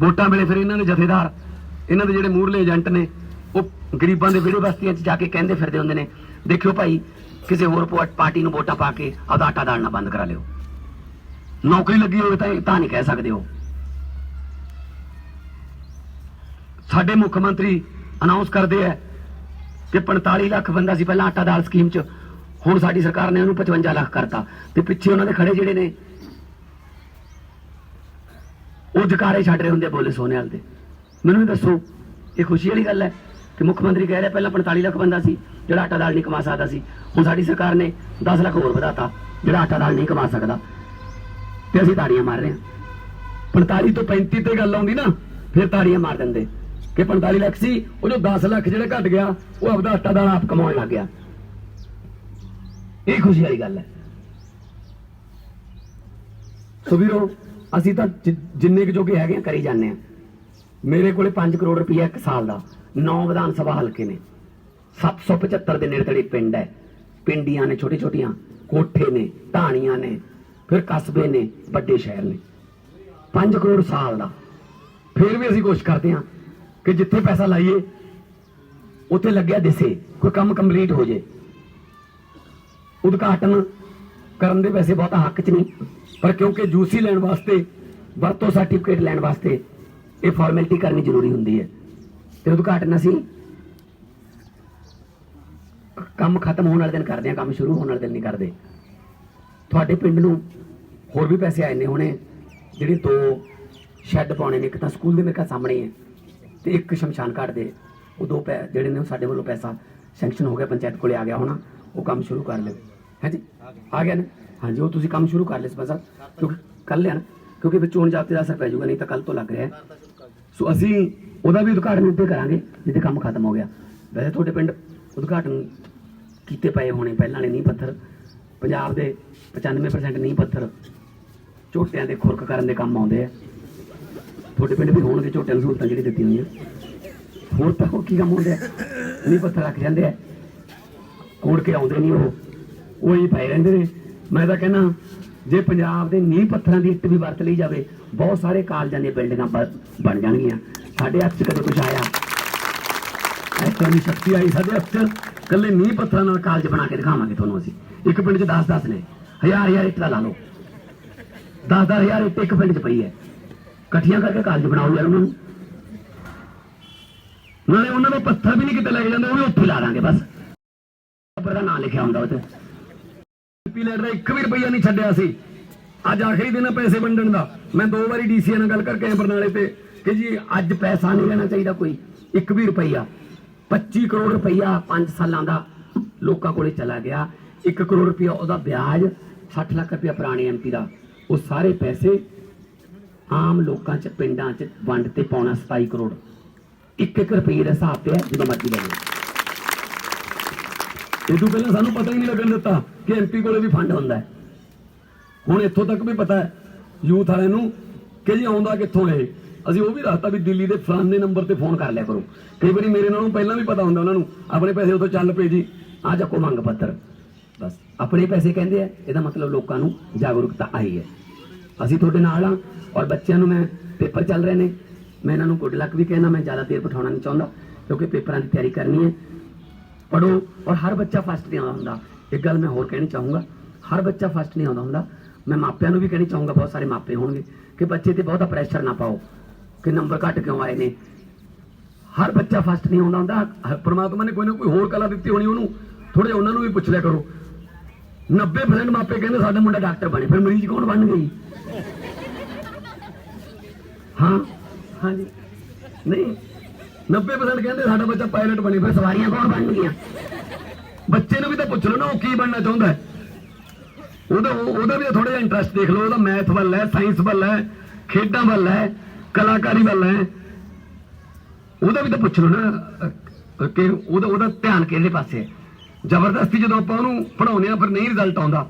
ਵੋਟਾਂ ਵੇਲੇ ਫਿਰ ਇਹਨਾਂ ਦੇ ਜਥੇਦਾਰ, ਇਹਨਾਂ ਦੇ ਜਿਹੜੇ ਮੂਰਲੇ ਏਜੰਟ ਨੇ, ਉਹ ਗਰੀਬਾਂ ਦੇ ਵਿੜੇ ਬਸਤੀਆਂ 'ਚ ਜਾ ਕੇ ਕਹਿੰਦੇ ਫਿਰਦੇ ਹੁੰਦੇ ਨੇ, ਦੇਖਿਓ ਭਾਈ, ਕਿਸੇ ਹੋਰ ਪਾਰਟੀ ਨੂੰ ਵੋਟਾਂ ਪਾ ਕੇ ਆਪਦਾ ਆਟਾ ਦਾਲਣਾ ਬੰਦ ਕਰਾ ਲਿਓ। ਨੌਕਰੀ ਲੱਗੀ ਹੋਵੇ ਤਾਂ ਤਾਂ ਨਹੀਂ ਕਹਿ ਸਕਦੇ ਹੋ ਸਾਡੇ ਮੁੱਖ ਮੰਤਰੀ ਅਨਾਉਂਸ ਕਰਦੇ ਆ ਕਿ 45 ਲੱਖ ਬੰਦਾ ਸੀ ਪਹਿਲਾਂ ਆਟਾ ਦਾਲ ਸਕੀਮ 'ਚ, ਹੁਣ ਸਾਡੀ ਸਰਕਾਰ ਨੇ ਉਹਨੂੰ 55 ਲੱਖ ਕਰਤਾ। ਤੇ ਪਿੱਛੇ ਉਹਨਾਂ ਦੇ ਖੜੇ ਜਿਹੜੇ ਨੇ ਉਹ ਜਕਾਰੇ ਛੱਡ ਰਹੇ ਹੁੰਦੇ ਬੋਲੇ ਸੋਨੇ ਦੇ। ਮੈਨੂੰ ਵੀ ਦੱਸੋ, ਇਹ ਖੁਸ਼ੀ ਵਾਲੀ ਗੱਲ ਹੈ ਕਿ ਮੁੱਖ ਮੰਤਰੀ ਕਹਿ ਰਿਹਾ ਪਹਿਲਾਂ 45 ਲੱਖ ਬੰਦਾ ਸੀ, ਜਿਹੜਾ ਆਟਾ ਦਾਲ ਨਹੀਂ ਕਮਾ ਸਕਦਾ ਸੀ। ਹੁਣ ਸਾਡੀ ਸਰਕਾਰ ਨੇ 10 ਲੱਖ ਹੋਰ ਵਧਾਤਾ, ਜਿਹੜਾ ਆਟਾ ਦਾਲ ਨਹੀਂ ਕਮਾ ਸਕਦਾ। ਤੇ ਅਸੀਂ ਤਾੜੀਆਂ ਮਾਰ ਰਹੇ ਹਾਂ। 45 ਤੋਂ 35 ਤੇ ਗੱਲ ਆਉਂਦੀ ਨਾ, ਫਿਰ ਤਾੜੀਆਂ ਮਾਰ ਦਿੰਦੇ। ਕਿ 45 ਲੱਖ ਸੀ, ਉਹ ਜੋ 10 ਲੱਖ ਜਿਹੜਾ ਘਟ ਗਿਆ, ਉਹ ਆਪਦਾ ਆਟਾ ਦਾਲ ਆਪ ਕਮਾਉਣ ਲੱਗ ਗਿਆ। ਇਹ ਖੁਸ਼ੀ ਵਾਲੀ ਗੱਲ ਹੈ। ਸੋ ਵੀਰੋ ਅਸੀਂ ਤਾਂ ਜਿ- ਜਿੰਨੇ ਕੁ ਜੋਗੇ ਹੈਗੇ ਆ, ਕਰੀ ਜਾਂਦੇ ਆ। ਮੇਰੇ ਕੋਲੇ 5 ਕਰੋੜ ਰੁਪਈਆ ਇੱਕ ਸਾਲ ਦਾ। ਨੌ ਵਿਧਾਨ ਸਭਾ ਹਲਕੇ ਨੇ। 775 ਦੇ ਨੇੜੇ ਤੇੜੇ ਪਿੰਡ ਹੈ। ਪਿੰਡੀਆਂ ਨੇ ਛੋਟੇ ਛੋਟੀਆਂ ਕੋਠੇ ਨੇ, ਢਾਣੀਆਂ ਨੇ, ਫਿਰ ਕਸਬੇ ਨੇ, ਵੱਡੇ ਸ਼ਹਿਰ ਨੇ। 5 ਕਰੋੜ ਸਾਲ ਦਾ। ਫਿਰ ਵੀ ਅਸੀਂ ਕੋਸ਼ਿਸ਼ ਕਰਦੇ ਹਾਂ ਕਿ ਜਿੱਥੇ ਪੈਸਾ ਲਾਈਏ, ਉੱਥੇ ਲੱਗਿਆ ਦਿਸੇ। ਕੋਈ ਕੰਮ ਕੰਪਲੀਟ ਹੋ ਜੇ। ਉਦਘਾਟਨ ਕਰਨ ਦੇ ਵੈਸੇ ਬਹੁਤਾ ਹੱਕ ਚ ਨਹੀਂ। ਪਰ ਕਿਉਂਕਿ ਜੂਸੀ ਲੈਣ ਵਾਸਤੇ, ਵਰਤੋਂ ਸਰਟੀਫਿਕੇਟ ਲੈਣ ਵਾਸਤੇ ਇਹ ਫਾਰਮੈਲਿਟੀ ਕਰਨੀ ਜ਼ਰੂਰੀ ਹੁੰਦੀ ਹੈ। ਤੇ ਉਦਘਾਟਨ ਅਸੀਂ ਕੰਮ ਖਤਮ ਹੋਣ ਵਾਲੇ ਦਿਨ ਕਰਦੇ ਹਾਂ, ਕੰਮ ਸ਼ੁਰੂ ਹੋਣ ਵਾਲੇ ਦਿਨ ਨਹੀਂ ਕਰਦੇ। ਤੁਹਾਡੇ ਪਿੰਡ ਨੂੰ ਹੋਰ ਵੀ ਪੈਸੇ ਆਏ ਨੇ ਹੁਣੇ, ਜਿਹੜੇ ਦੋ ਸ਼ੈੱਡ ਪਾਉਣੇ ਨੇ, ਇੱਕ ਤਾਂ ਸਕੂਲ ਦੇ ਮੇਕਾ ਸਾਹਮਣੇ ਹੈ ਤੇ ਇੱਕ ਸ਼ਮਸ਼ਾਨ ਘਾਟ ਦੇ। ਉਹ ਦੋ ਪੈ, ਜਿਹੜੇ ਨੇ ਉਹ ਸਾਡੇ ਵੱਲੋਂ ਪੈਸਾ ਸੈਂਕਸ਼ਨ ਹੋ ਗਿਆ, ਪੰਚਾਇਤ ਕੋਲੇ ਆ ਗਿਆ ਹੋਣਾ, ਉਹ ਕੰਮ ਸ਼ੁਰੂ ਕਰ ਲਿਓ ਹੈ ਆ ਗਿਆ ਨਾ? ਹਾਂਜੀ, ਉਹ ਤੁਸੀਂ ਕੰਮ ਸ਼ੁਰੂ ਕਰ ਲਿਓ ਸਰਪੰਚ ਸਾਹਿਬ ਕਿਉਂਕਿ ਕੱਲ ਆ ਨਾ, ਕਿਉਂਕਿ ਵਿੱਚ ਚੋਣ ਜਾਬਤੇ ਦਾ ਅਸਰ ਪੈ ਜਾਊਗਾ, ਨਹੀਂ ਤਾਂ ਕੱਲ ਤੋਂ ਲੱਗ ਰਿਹਾ ਹੈ। ਸੋ ਅਸੀਂ ਉਹਦਾ ਵੀ ਉਦਘਾਟਨ ਉੱਤੇ ਕਰਾਂਗੇ ਜਿੱਦੇ ਕੰਮ ਖਤਮ ਹੋ ਗਿਆ। ਵੈਸੇ ਤੁਹਾਡੇ ਪਿੰਡ ਉਦਘਾਟਨ ਕੀਤੇ ਪਏ ਹੋਣੇ, ਪਹਿਲਾਂ ਵਾਲੇ ਨੀਂਹ ਪੱਥਰ, ਪੰਜਾਬ ਦੇ 95% ਨੀਂਹ ਪੱਥਰ ਝੋਟਿਆਂ ਦੇ ਖੁਰਕ ਕਰਨ ਦੇ ਕੰਮ ਆਉਂਦੇ ਆ। ਤੁਹਾਡੇ ਪਿੰਡ ਵੀ ਹੋਣਗੇ ਝੋਟਿਆਂ ਨੂੰ ਸਹੂਲਤਾਂ ਜਿਹੜੀ ਦਿੱਤੀਆਂ ਹੋਈਆਂ। ਹੋਰ ਤਾਂ ਹੋਰ ਕੀ ਕੰਮ ਹੁੰਦੇ ਆ? ਨੀਂਹ ਪੱਥਰ ਰੱਖ ਜਾਂਦੇ ਆ। ਕੋੜ ਕੇ ਆਉਂਦੇ ਨਹੀਂ ਉਹ ਉਹ ਹੀ ਪਏ ਰਹਿੰਦੇ ਨੇ। ਮੈਂ ਤਾਂ ਕਹਿੰਦਾ, ਜੇ ਪੰਜਾਬ ਦੇ ਨੀਂਹ ਪੱਥਰਾਂ ਦੀ ਇੱਟ ਵੀ ਵਰਤ ਲਈ ਜਾਵੇ, ਬਹੁਤ ਸਾਰੇ ਕਾਲਜਾਂ ਦੀਆਂ ਬਿਲਡਿੰਗਾਂ ਬਣ ਜਾਣਗੀਆਂ। ਸਾਡੇ ਹੱਥ 'ਚ ਕਦੇ ਕੁਝ ਆਇਆ। ਐਸਾ ਦੀ ਸ਼ਕਤੀ ਆਈ, ਸਾਡੇ ਹੱਥ 'ਚ ਕੱਲੇ ਨੀਂਹ ਪੱਥਰਾਂ ਨਾਲ ਕਾਲਜ ਬਣਾ ਕੇ ਦਿਖਾਵਾਂਗੇ ਤੁਹਾਨੂੰ ਅਸੀਂ। ਇੱਕ ਪਿੰਡ 'ਚ 10-10 ਨੇ। ਹਜ਼ਾਰ ਹਜ਼ਾਰ ਇੱਟ ਦਾ ਲਾ ਲਓ। 10-10 ਹਜ਼ਾਰ ਇੱਟ ਇੱਕ ਪਿੰਡ 'ਚ ਪਈ ਹੈ। ਇਕੱਠੀਆਂ ਕਰਕੇ ਕਾਲਜ ਬਣਾਓ ਯਾਰ ਉਹਨਾਂ ਨੂੰ। ਨਾਲੇ ਉਹਨਾਂ ਦਾ ਪੱਥਰ ਵੀ ਨਹੀਂ ਕਿਤੇ ਲੱਗ ਕੇ ਜਾਂਦੇ, ਉਹ ਵੀ ਉੱਥੇ ਲਾ ਦਾਂਗੇ ਬਸ। ਰੱਬ ਨਾਂ ਲਿਖਿਆ ਹੁੰਦਾ ਉਹ ਪੀ ਲੈਟ ਦਾ 1 ਵੀ ਰੁਪਈਆ ਨਹੀਂ ਛੱਡਿਆ ਸੀ। ਅੱਜ ਆਖਰੀ ਦਿਨ ਪੈਸੇ ਵੰਡਣ ਦਾ। ਮੈਂ ਦੋ ਵਾਰੀ ਡੀਸੀ ਨਾਲ ਗੱਲ ਕਰਕੇ ਆਇਆ ਬਰਨਾਲੇ ਤੇ ਕਿ ਜੀ, ਅੱਜ ਪੈਸਾ ਨਹੀਂ ਲੈਣਾ ਚਾਹੀਦਾ ਕੋਈ। 1 ਵੀ ਰੁਪਈਆ। 25 ਕਰੋੜ ਰੁਪਈਆ 5 ਸਾਲਾਂ ਦਾ ਲੋਕਾਂ ਕੋਲੇ ਚਲਾ ਗਿਆ। 1 ਕਰੋੜ ਰੁਪਈਆ ਉਹਦਾ ਵਿਆਜ 60 ਲੱਖ ਰੁਪਈਆ ਪੁਰਾਣੇ ਐਮਪੀ ਦਾ। ਉਹ ਸਾਰੇ ਪੈਸੇ ਆਮ ਲੋਕਾਂ 'ਚ, ਪਿੰਡਾਂ 'ਚ ਵੰਡ ਤੇ ਪਾਉਣਾ 27 ਕਰੋੜ। ਇੱਕ ਇੱਕ ਰੁਪਏ ਦੇ ਹਿਸਾਬ ਤੇ ਜਦੋਂ ਮਰਜ਼ੀ ਲੈ ਲਓ। ਇਹ ਤੋਂ ਪਹਿਲਾਂ ਸਾਨੂੰ ਪਤਾ ਹੀ ਨਹੀਂ ਲੱਗਣ ਦਿੱਤਾ ਕਿ ਐਮਪੀ ਕੋਲੇ ਵੀ ਫੰਡ ਹੁੰਦਾ ਹੈ। ਹੁਣ ਇੱਥੋਂ ਤੱਕ ਵੀ ਪਤਾ ਹੈ, ਯੂਥ ਵਾਲਿਆਂ ਨੂੰ ਕਿ ਜੀ ਆਉਂਦਾ ਕਿੱਥੋਂ ਇਹ? ਅਸੀਂ ਉਹ ਵੀ ਦੱਸਤਾ ਵੀ ਦਿੱਲੀ ਦੇ ਫਲਾਣੇ ਨੰਬਰ ਤੇ ਫੋਨ ਕਰ ਲਿਆ ਕਰੋ। ਕਈ ਵਾਰੀ ਮੇਰੇ ਨਾਲੋਂ ਪਹਿਲਾਂ ਵੀ ਪਤਾ ਹੁੰਦਾ ਉਹਨਾਂ ਨੂੰ, ਆਪਣੇ ਪੈਸੇ ਉਦੋਂ ਚੱਲ ਪਏ ਜੀ ਆ ਚੱਕੋ ਮੰਗ ਪੱਤਰ। ਬਸ, ਆਪਣੇ ਪੈਸੇ ਕਹਿੰਦੇ ਆ, ਇਹਦਾ ਮਤਲਬ ਲੋਕਾਂ ਨੂੰ ਜਾਗਰੂਕਤਾ ਆਈ ਹੈ। ਅਸੀਂ ਤੁਹਾਡੇ ਨਾਲ ਆ ਔਰ ਬੱਚਿਆਂ ਨੂੰ ਮੈਂ ਪੇਪਰ ਚੱਲ ਰਹੇ ਨੇ। ਮੈਂ ਇਹਨਾਂ ਨੂੰ ਗੁੱਡ ਲੱਕ ਵੀ ਕਹਿਣਾ, ਮੈਂ ਜ਼ਿਆਦਾ ਦੇਰ ਬਿਠਾਉਣਾ ਨਹੀਂ ਚਾਹੁੰਦਾ, ਕਿਉਂਕਿ ਪੇਪਰਾਂ ਦੀ ਤਿਆਰੀ ਕਰਨੀ ਹੈ। ਪੜੋ ਔਰ ਹਰ ਬੱਚਾ ਫਸਟ ਨਹੀਂ ਆਉਂਦਾ ਹੁੰਦਾ। ਇੱਕ ਗੱਲ ਮੈਂ ਹੋਰ ਕਹਿਣੀ ਚਾਹੂੰਗਾ, ਹਰ ਬੱਚਾ ਫਸਟ ਨਹੀਂ ਆਉਂਦਾ ਹੁੰਦਾ। ਮੈਂ ਮਾਪਿਆਂ ਨੂੰ ਵੀ ਕਹਿਣੀ ਚਾਹੂੰਗਾ, ਬਹੁਤ ਸਾਰੇ ਮਾਪੇ ਹੋਣਗੇ ਕਿ ਬੱਚੇ ਤੇ ਬਹੁਤਾ ਪ੍ਰੈਸ਼ਰ ਨਾ ਪਾਓ, ਕਿ ਨੰਬਰ ਘੱਟ ਕਿਉਂ ਆਏ ਨੇ। ਹਰ ਬੱਚਾ ਫਸਟ ਨਹੀਂ ਆਉਂਦਾ ਹੁੰਦਾ। ਹਰ- ਪ੍ਰਮਾਤਮਾ ਨੇ ਕੋਈ ਨਾ ਕੋਈ ਹੋਰ ਕਲਾ ਦਿੱਤੀ ਹੋਣੀ ਉਹਨੂੰ। ਥੋੜੇ ਜਿਹਾ ਉਹਨਾਂ ਨੂੰ ਵੀ ਪੁੱਛ ਲਿਆ ਕਰੋ। 90% ਮਾਪੇ ਕਹਿੰਦੇ ਸਾਡਾ ਮੁੰਡਾ ਡਾਕਟਰ ਬਣੇ, ਫਿਰ ਮਰੀਜ਼ ਕੌਣ ਬਣ ਗਈ? ਹਾਂ? ਹਾਂਜੀ। ਨਹੀਂ 90% ਕਹਿੰਦੇ ਸਾਡਾ ਬੱਚਾ ਪਾਇਲਟ ਬਣੇ, ਫਿਰ ਸਵਾਰੀਆਂ ਕੌਣ ਬਣਨਗੀਆਂ? ਬੱਚੇ ਨੂੰ ਵੀ ਤਾਂ ਪੁੱਛ ਲਓ ਨਾ ਉਹ ਕੀ ਬਣਨਾ ਚਾਹੁੰਦਾ ਹੈ। ਉਹਦਾ ਉਹਦਾ ਵੀ ਥੋੜਾ ਜਿਹਾ ਇੰਟਰਸਟ ਦੇਖ ਲਓ, ਉਹਦਾ ਮੈਥ ਵੱਲ ਹੈ ਸਾਇੰਸ ਵੱਲ ਹੈ, ਖੇਡਾਂ ਵੱਲ ਹੈ, ਕਲਾਕਾਰੀ ਵੱਲ ਹੈ। ਉਹਦਾ ਵੀ ਤਾਂ ਪੁੱਛ ਲਓ ਨਾ ਕਿ ਉਹਦਾ ਉਹਦਾ ਧਿਆਨ ਕਿਹਦੇ ਪਾਸੇ ਹੈ? ਜ਼ਬਰਦਸਤੀ ਜਦੋਂ ਆਪਾਂ ਉਹਨੂੰ ਪੜਾਉਂਦੇ ਆ ਫਿਰ ਨਹੀਂ ਰਿਜ਼ਲਟ ਆਉਂਦਾ।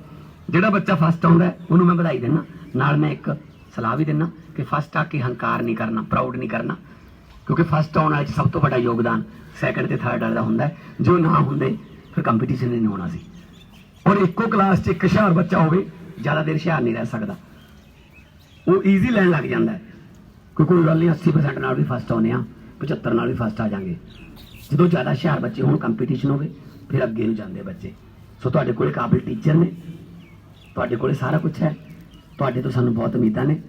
ਜਿਹੜਾ ਬੱਚਾ ਫਸਟ ਆਉਂਦਾ ਉਹਨੂੰ ਮੈਂ ਵਧਾਈ ਦਿੰਦਾ। ਨਾਲ ਮੈਂ ਇੱਕ ਸਲਾਹ ਵੀ ਦਿੰਦਾ ਕਿ ਫਸਟ ਆ ਕੇ ਹੰਕਾਰ ਨਹੀਂ ਕਰਨਾ ਪ੍ਰਾਊਡ ਨਹੀਂ ਕਰਨਾ। ਕਿਉਂਕਿ ਫਸਟ ਆਉਣ ਵਾਲੇ ਸਭ ਤੋਂ ਵੱਡਾ ਯੋਗਦਾਨ ਸੈਕੰਡ ਤੇ ਥਰਡ ਵਾਲੇ ਦਾ ਹੁੰਦਾ ਜੋ ਨਾ ਹੁੰਦੇ, ਫਿਰ ਕੰਪੀਟੀਸ਼ਨ ਨਹੀਂ ਹੋਣਾ ਸੀ। ਔਰ ਇੱਕੋ ਕਲਾਸ 'ਚ ਇੱਕ ਹੁਸ਼ਿਆਰ ਬੱਚਾ ਹੋਵੇ, ਜ਼ਿਆਦਾ ਦੇਰ ਹੁਸ਼ਿਆਰ ਨਹੀਂ ਰਹਿ ਸਕਦਾ। ਉਹ ਈਜ਼ੀ ਲੈਣ ਲੱਗ ਜਾਂਦਾ ਹੈ। ਕੋਈ ਕੋਈ ਗੱਲ ਨਹੀਂ 80% ਨਾਲ ਵੀ ਫਸਟ ਆਉਂਦੇ ਆ 75 ਨਾਲ ਵੀ ਫਸਟ ਆ ਜਾਾਂਗੇ। ਜਦੋਂ ਜ਼ਿਆਦਾ ਹੁਸ਼ਿਆਰ ਬੱਚੇ ਹੋਣ ਕੰਪੀਟੀਸ਼ਨ ਹੋਵੇ, ਫਿਰ ਅੱਗੇ ਨੂੰ ਜਾਂਦੇ ਬੱਚੇ। ਸੋ ਤੁਹਾਡੇ ਕੋਲੇ ਕਾਬਿਲ ਟੀਚਰ ਨੇ। ਤੁਹਾਡੇ ਕੋਲੇ ਸਾਰਾ ਕੁਝ ਹੈ। ਤੁਹਾਡੇ ਤੋਂ ਸਾਨੂੰ ਬਹੁਤ ਉਮੀਦਾਂ ਨੇ।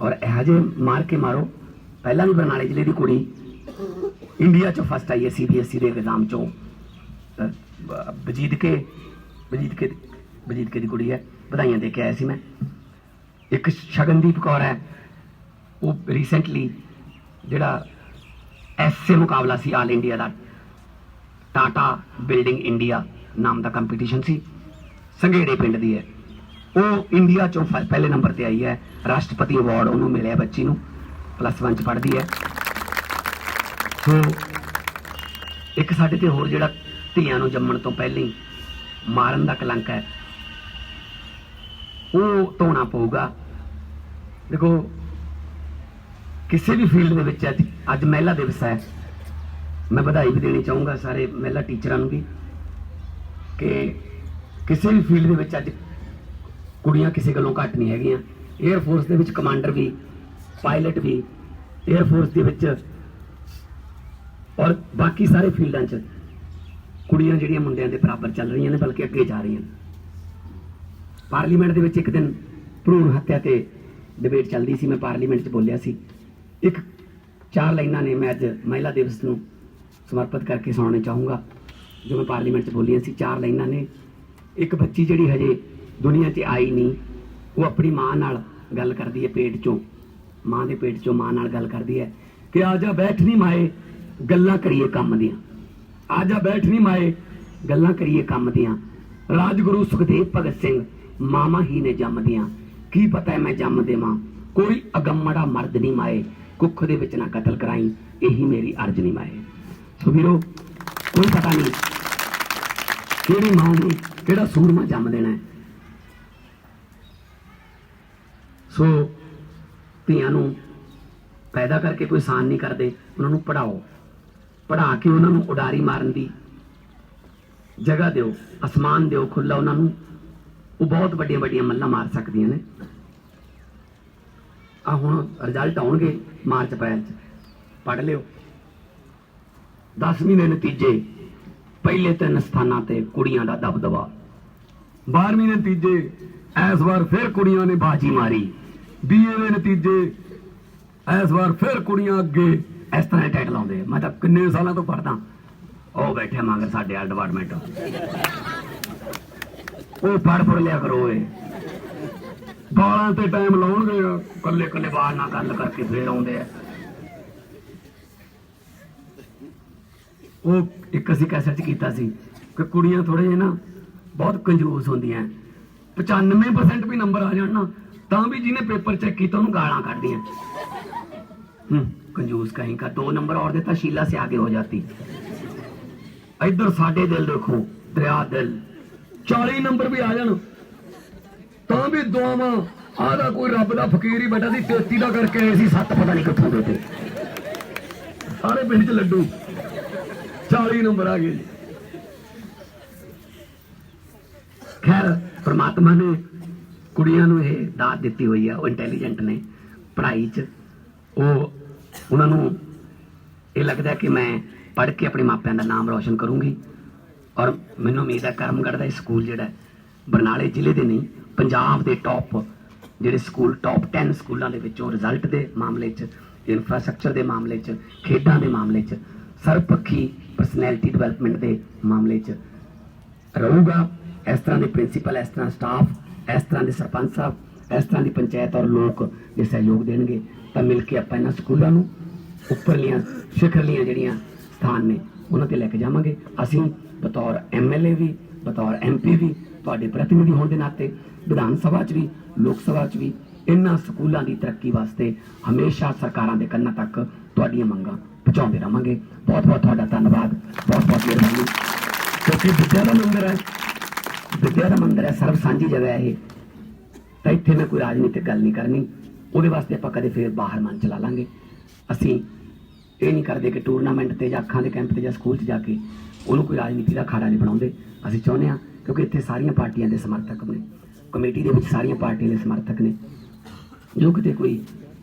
ਔਰ ਇਹੋ ਜਿਹੇ ਮਾਰ ਕੇ ਮਾਰੋ ਪਹਿਲਾਂ ਵੀ ਬਰਨਾਲੇ ਜ਼ਿਲ੍ਹੇ ਦੀ ਕੁੜੀ। ਇੰਡੀਆ ਚੋਂ ਫਸਟ ਆਈ ਹੈ ਸੀਬੀਐਸਈ ਦੇ ਐਗਜ਼ਾਮ ਚੋਂ। ਅਹ, ਬ- ਬਜੀਦ ਕੇ ਬਜੀਦ ਕੇ ਬਜੀਦ ਕੇ ਦੀ ਕੁੜੀ ਹੈ। ਵਧਾਈਆਂ ਦੇ ਕੇ ਆਇਆ ਸੀ ਮੈਂ। ਇੱਕ ਸ਼ਗਨਦੀਪ ਕੌਰ ਹੈ। ਉਹ ਰੀਸੈਂਟਲੀ ਜਿਹੜਾ ਐਸਏ ਮੁਕਾਬਲਾ ਸੀ ਆਲ ਇੰਡੀਆ ਦਾ ਟਾਟਾ ਬਿਲਡਿੰਗ ਇੰਡੀਆ ਨਾਮ ਦਾ ਕੰਪੀਟੀਸ਼ਨ ਸੀ। ਸੰਘੇੜੇ ਪਿੰਡ ਦੀ ਹੈ। ਉਹ ਇੰਡੀਆ ਚੋਂ ਫ- ਪਹਿਲੇ ਨੰਬਰ ਤੇ ਆਈ ਹੈ। ਰਾਸ਼ਟਰਪਤੀ ਅਵਾਰਡ ਉਹਨੂੰ ਮਿਲਿਆ ਬੱਚੀ ਨੂੰ। ਪਲੱਸ 1 ਚ ਪੜ੍ਹਦੀ ਹੈ। ਸੋ ਇੱਕ ਸਾਡੇ ਤੇ ਹੋਰ ਜਿਹੜਾ ਧੀਆਂ ਨੂੰ ਜੰਮਣ ਤੋਂ ਪਹਿਲਾਂ ਹੀ ਮਾਰਨ ਦਾ ਕਲੰਕ ਹੈ, ਉਹ ਧੋਣਾ ਪਊਗਾ। ਦੇਖੋ, ਕਿਸੇ ਵੀ ਫੀਲਡ ਦੇ ਵਿੱਚ ਅੱਜ ਅੱਜ ਮਹਿਲਾ ਦਿਵਸ ਹੈ। ਮੈਂ ਵਧਾਈ ਵੀ ਦੇਣੀ ਚਾਹੂੰਗਾ ਸਾਰੇ ਮਹਿਲਾ ਟੀਚਰਾਂ ਨੂੰ ਵੀ ਕਿ ਕਿਸੇ ਵੀ ਫੀਲਡ ਦੇ ਵਿੱਚ ਅੱਜ ਕੁੜੀਆਂ ਕਿਸੇ ਗੱਲੋਂ ਘੱਟ ਨਹੀਂ ਹੈਗੀਆਂ। 에ਅਰ ਫੋਰਸ ਦੇ ਵਿੱਚ ਕਮਾਂਡਰ ਵੀ ਪਾਇਲਟ ਵੀ 에ਅਰ ਫੋਰਸ ਦੇ ਵਿੱਚ ਔਰ ਬਾਕੀ ਸਾਰੇ ਫੀਲਡਾਂ 'ਚ ਕੁੜੀਆਂ ਜਿਹੜੀਆਂ ਮੁੰਡਿਆਂ ਦੇ ਬਰਾਬਰ ਚੱਲ ਰਹੀਆਂ ਨੇ, ਬਲਕਿ ਅੱਗੇ ਜਾ ਰਹੀਆਂ ਨੇ। ਪਾਰਲੀਮੈਂਟ ਦੇ ਵਿੱਚ ਇੱਕ ਦਿਨ ਭਰੂਣ ਹੱਤਿਆ ਤੇ ਡਿਬੇਟ ਚੱਲਦੀ ਸੀ, ਮੈਂ ਪਾਰਲੀਮੈਂਟ 'ਚ ਬੋਲਿਆ ਸੀ। ਇੱਕ ਚਾਰ ਲਾਈਨਾਂ ਨੇ ਮੈਂ ਅੱਜ ਮਹਿਲਾ ਦਿਵਸ ਨੂੰ ਸਮਰਪਿਤ ਕਰਕੇ ਸੁਣਾਉਣਾ ਚਾਹੂੰਗਾ, ਜੋ ਮੈਂ ਪਾਰਲੀਮੈਂਟ 'ਚ ਬੋਲੀਆਂ ਸੀ। ਚਾਰ ਲਾਈਨਾਂ ਨੇ। ਇੱਕ ਬੱਚੀ ਜਿਹੜੀ ਹਜੇ ਦੁਨੀਆ 'ਚ ਆਈ ਨਹੀਂ, ਉਹ ਆਪਣੀ ਮਾਂ ਨਾਲ ਗੱਲ ਕਰਦੀ ਹੈ ਪੇਟ ਚੋਂ। ਮਾਂ ਦੇ ਪੇਟ ਚੋਂ ਮਾਂ ਨਾਲ ਗੱਲ ਕਰਦੀ ਹੈ ਕਿ ਆ ਜਾ ਬੈਠ ਨਹੀਂ ਮਾਏ, ਗੱਲਾਂ ਕਰੀਏ ਕੰਮ ਦੀਆਂ। ਆ ਜਾ ਬੈਠ ਨਹੀਂ ਮਾਏ, ਗੱਲਾਂ ਕਰੀਏ ਕੰਮ ਦੀਆਂ। ਰਾਜਗੁਰੂ ਸੁਖਦੇਵ ਭਗਤ ਸਿੰਘ ਮਾਮਾ ਹੀ ਨੇ ਜੰਮਦੀਆਂ। ਕੀ ਪਤਾ ਹੈ ਮੈਂ ਜੰਮ ਦੇਵਾਂ? ਕੋਈ ਅਗੰਮੜਾ ਮਰਦ ਨਹੀਂ ਮਾਏ, ਕੁੱਖ ਦੇ ਵਿੱਚ ਨਾ ਕਤਲ ਕਰਾਈ, ਇਹੀ ਮੇਰੀ ਅਰਜ਼ ਨਹੀਂ ਮਾਏ। ਸੋ ਵੀਰੋ, ਕੋਈ ਪਤਾ ਨਹੀਂ ਕਿਹੜੀ ਮਾਂ ਨੂੰ ਕਿਹੜਾ ਸੂਰਮਾ ਜੰਮ ਦੇਣਾ ਹੈ। ਸੋ ਧੀਆਂ ਨੂੰ ਪੈਦਾ ਕਰਕੇ ਕੋਈ ਸਾਨ ਨਹੀਂ ਕਰਦੇ, ਉਹਨਾਂ ਨੂੰ ਪੜਾਓ ਪੜਾ ਕੇ ਉਹਨਾਂ ਨੂੰ ਉਡਾਰੀ ਮਾਰਨ ਦੀ ਜਗ੍ਹਾ ਦਿਓ, ਅਸਮਾਨ ਦਿਓ ਖੁੱਲਾ ਉਹਨਾਂ ਨੂੰ। ਉਹ ਬਹੁਤ ਵੱਡੀਆਂ ਵੱਡੀਆਂ ਮੱਲਾਂ ਮਾਰ ਸਕਦੀਆਂ ਨੇ। ਆ ਹੁਣ ਰਿਜ਼ਲਟ ਆਉਣਗੇ ਮਾਰਚ, ਅਪ੍ਰੈਲ ਚ। ਪੜ ਲਿਓ। 10ਵੀਂ ਦੇ ਨਤੀਜੇ, ਪਹਿਲੇ ਤਿੰਨ ਸਥਾਨਾਂ ਤੇ ਕੁੜੀਆਂ ਦਾ ਦਬਦਬਾ। 12ਵੀਂ ਦੇ ਨਤੀਜੇ ਇਸ ਵਾਰ ਫਿਰ ਕੁੜੀਆਂ ਨੇ ਬਾਜੀ ਮਾਰੀ। ਬੀਏ ਦੇ ਨਤੀਜੇ। ਇਸ ਵਾਰ ਫਿਰ ਕੁੜੀਆਂ ਅੱਗੇ ਇਸ ਤਰ੍ਹਾਂ ਦੇ ਲਾਉਂਦੇ ਮੈਂ ਤਾਂ ਕਿੰਨੇ ਸਾਲਾਂ ਤੋਂ ਪੜਦਾ ਉਹ ਬੈਠੇ ਮੰਗ ਸਾਡੇ ਆ ਡਿਪਾਰਟਮੈਂਟ। ਉਹ ਪੜ ਪੜ ਲਿਆ ਕਰੋ ਏ ਬਾਲਾਂ ਤੇ ਟਾਈਮ ਲਾਉਣਗੇ ਕੱਲੇ ਕੱਲੇ ਬਾਲ ਨਾਲ ਗੱਲ ਕਰਕੇ ਫੇਰ ਆਉਂਦੇ ਆ। ਉਹ ਇੱਕ ਅਸੀਂ ਕੈਸਟ ਕੀਤਾ ਸੀ ਕਿ ਕੁੜੀਆਂ ਥੋੜੇ ਜਿਹੇ ਨਾ ਬਹੁਤ ਕੰਜੂਸ ਹੁੰਦੀਆਂ। 95% ਵੀ ਨੰਬਰ ਆ ਜਾਣ ਨਾ ਤਾਂ ਵੀ ਜਿਹਨੇ ਪੇਪਰ ਚੈੱਕ ਕੀਤਾ, ਉਹਨੂੰ ਗਾਲਾਂ ਕੱਢਦੀਆਂ। ਹੂੰ, ਕੰਜੂਸ ਕਹੀਂ ਕਾ ਦੋ ਨੰਬਰ ਔਰ ਦਿੱਤਾ ਸ਼ੀਲਾ ਸੇ ਆਗੇ ਹੋ ਜਾਂਦੀ। ਇੱਧਰ ਸਾਡੇ ਦਿਲ ਦੇਖੋ, ਦਰਿਆ ਦਿਲ। 40 ਨੰਬਰ ਵੀ ਆ ਜਾਣ। ਤਾਂ ਵੀ ਦੁਆਵਾਂ ਆਦਾ ਕੋਈ ਰੱਬ ਦਾ ਫਕੀਰ ਹੀ ਬੈਠਾ ਸੀ 33 ਦਾ ਕਰਕੇ ਆਏ ਸੀ, ਸੱਤ ਪਤਾ ਨਹੀਂ ਕਿੱਥੋਂ ਦੇ ਸਾਰੇ ਪਿੰਡ 'ਚ ਲੱਡੂ। 40 ਨੰਬਰ ਆ ਗਏ ਖੈਰ, ਪਰਮਾਤਮਾ ਨੇ ਕੁੜੀਆਂ ਨੂੰ ਇਹ ਦਾਤ ਦਿੱਤੀ ਹੋਈ ਆ, ਉਹ ਇੰਟੈਲੀਜੈਂਟ ਨੇ, ਪੜ੍ਹਾਈ 'ਚ। ਉਹ, ਉਹਨਾਂ ਨੂੰ ਇਹ ਲੱਗਦਾ ਕਿ ਮੈਂ ਪੜ੍ਹ ਕੇ ਆਪਣੇ ਮਾਪਿਆਂ ਦਾ ਨਾਮ ਰੌਸ਼ਨ ਕਰੂੰਗੀ। ਔਰ ਮੈਨੂੰ ਉਮੀਦ ਹੈ ਕਰਮਗੜ੍ਹ ਦਾ ਇਹ ਸਕੂਲ ਜਿਹੜਾ ਬਰਨਾਲੇ ਜ਼ਿਲ੍ਹੇ ਦੇ ਨਹੀਂ, ਪੰਜਾਬ ਦੇ ਟੌਪ ਜਿਹੜੇ ਸਕੂਲ ਟੌਪ 10 ਸਕੂਲਾਂ ਦੇ ਵਿੱਚੋਂ ਰਿਜ਼ਲਟ ਦੇ ਮਾਮਲੇ 'ਚ ਇਨਫਰਾਸਟ੍ਰਕਚਰ ਦੇ ਮਾਮਲੇ 'ਚ, ਖੇਡਾਂ ਦੇ ਮਾਮਲੇ 'ਚ, ਸਰਬਪੱਖੀ ਪਰਸਨੈਲਿਟੀ ਡਿਵੈਲਪਮੈਂਟ ਦੇ ਮਾਮਲੇ 'ਚ ਰਹੂਗਾ। ਇਸ ਤਰ੍ਹਾਂ ਦੇ ਪ੍ਰਿੰਸੀਪਲ ਇਸ ਤਰ੍ਹਾਂ ਸਟਾਫ ਇਸ ਤਰ੍ਹਾਂ ਦੇ ਸਰਪੰਚ ਸਾਹਿਬ, ਇਸ ਤਰ੍ਹਾਂ ਦੀ ਪੰਚਾਇਤ ਔਰ ਲੋਕ ਜੇ ਸਹਿਯੋਗ ਦੇਣਗੇ, ਤਾਂ ਮਿਲ ਕੇ ਆਪਾਂ ਇਹਨਾਂ ਸਕੂਲਾਂ ਨੂੰ ਉੱਪਰਲੀਆਂ, ਸਿਖਰਲੀਆਂ ਜਿਹੜੀਆਂ ਸਥਾਨ ਨੇ, ਉਹਨਾਂ ਤੇ ਲੈ ਕੇ ਜਾਵਾਂਗੇ। ਅਸੀਂ ਬਤੌਰ ਐਮਐਲਏ ਵੀ, ਬਤੌਰ ਐਮਪੀ ਵੀ, ਤੁਹਾਡੇ ਪ੍ਰਤੀਨਿਧੀ ਹੋਣ ਦੇ ਨਾਤੇ ਵਿਧਾਨ ਸਭਾ 'ਚ ਵੀ, ਲੋਕ ਸਭਾ 'ਚ ਵੀ, ਇਹਨਾਂ ਸਕੂਲਾਂ ਦੀ ਤਰੱਕੀ ਵਾਸਤੇ ਹਮੇਸ਼ਾ ਸਰਕਾਰਾਂ ਦੇ ਕੰਨਾਂ ਤੱਕ ਤੁਹਾਡੀਆਂ ਮੰਗਾਂ ਪਹੁੰਚਾਉਂਦੇ ਰਹਾਂਗੇ। ਬਹੁਤ ਬਹੁਤ ਤੁਹਾਡਾ ਧੰਨਵਾਦ ਬਹੁਤ ਬਹੁਤ ਮਿਹਰਬਾਨੀ। ਕਿਉਂਕਿ ਵਿਦਿਆ ਦਾ ਮੰਦਿਰ ਹੈ ਵਿਦਿਆ ਦਾ ਮੰਦਰ ਹੈ, ਸਰਬ ਸਾਂਝੀ ਜਗ੍ਹਾ ਹੈ ਇਹ, ਤਾਂ ਇੱਥੇ ਮੈਂ ਕੋਈ ਰਾਜਨੀਤਿਕ ਗੱਲ ਨਹੀਂ ਕਰਨੀ। ਉਹਦੇ ਵਾਸਤੇ ਆਪਾਂ ਕਦੇ ਫੇਰ ਬਾਹਰ ਮਨ ਚਲਾ ਲਾਂਗੇ। ਅਸੀਂ ਇਹ ਨਹੀਂ ਕਰਦੇ ਕਿ ਟੂਰਨਾਮੈਂਟ ਤੇ ਜਾਂ ਅੱਖਾਂ ਦੇ ਕੈਂਪ ਤੇ ਜਾਂ ਸਕੂਲ 'ਚ ਜਾ ਕੇ ਉਹਨੂੰ ਕੋਈ ਰਾਜਨੀਤੀ ਦਾ ਅਖਾੜਾ ਨਹੀਂ ਬਣਾਉਂਦੇ। ਅਸੀਂ ਚਾਹੁੰਦੇ ਹਾਂ ਕਿਉਂਕਿ ਇੱਥੇ ਸਾਰੀਆਂ ਪਾਰਟੀਆਂ ਦੇ ਸਮਰਥਕ ਨੇ। ਕਮੇਟੀ ਦੇ ਵਿੱਚ ਸਾਰੀਆਂ ਪਾਰਟੀਆਂ ਦੇ ਸਮਰਥਕ ਨੇ। ਜੋ ਕਿਤੇ ਕੋਈ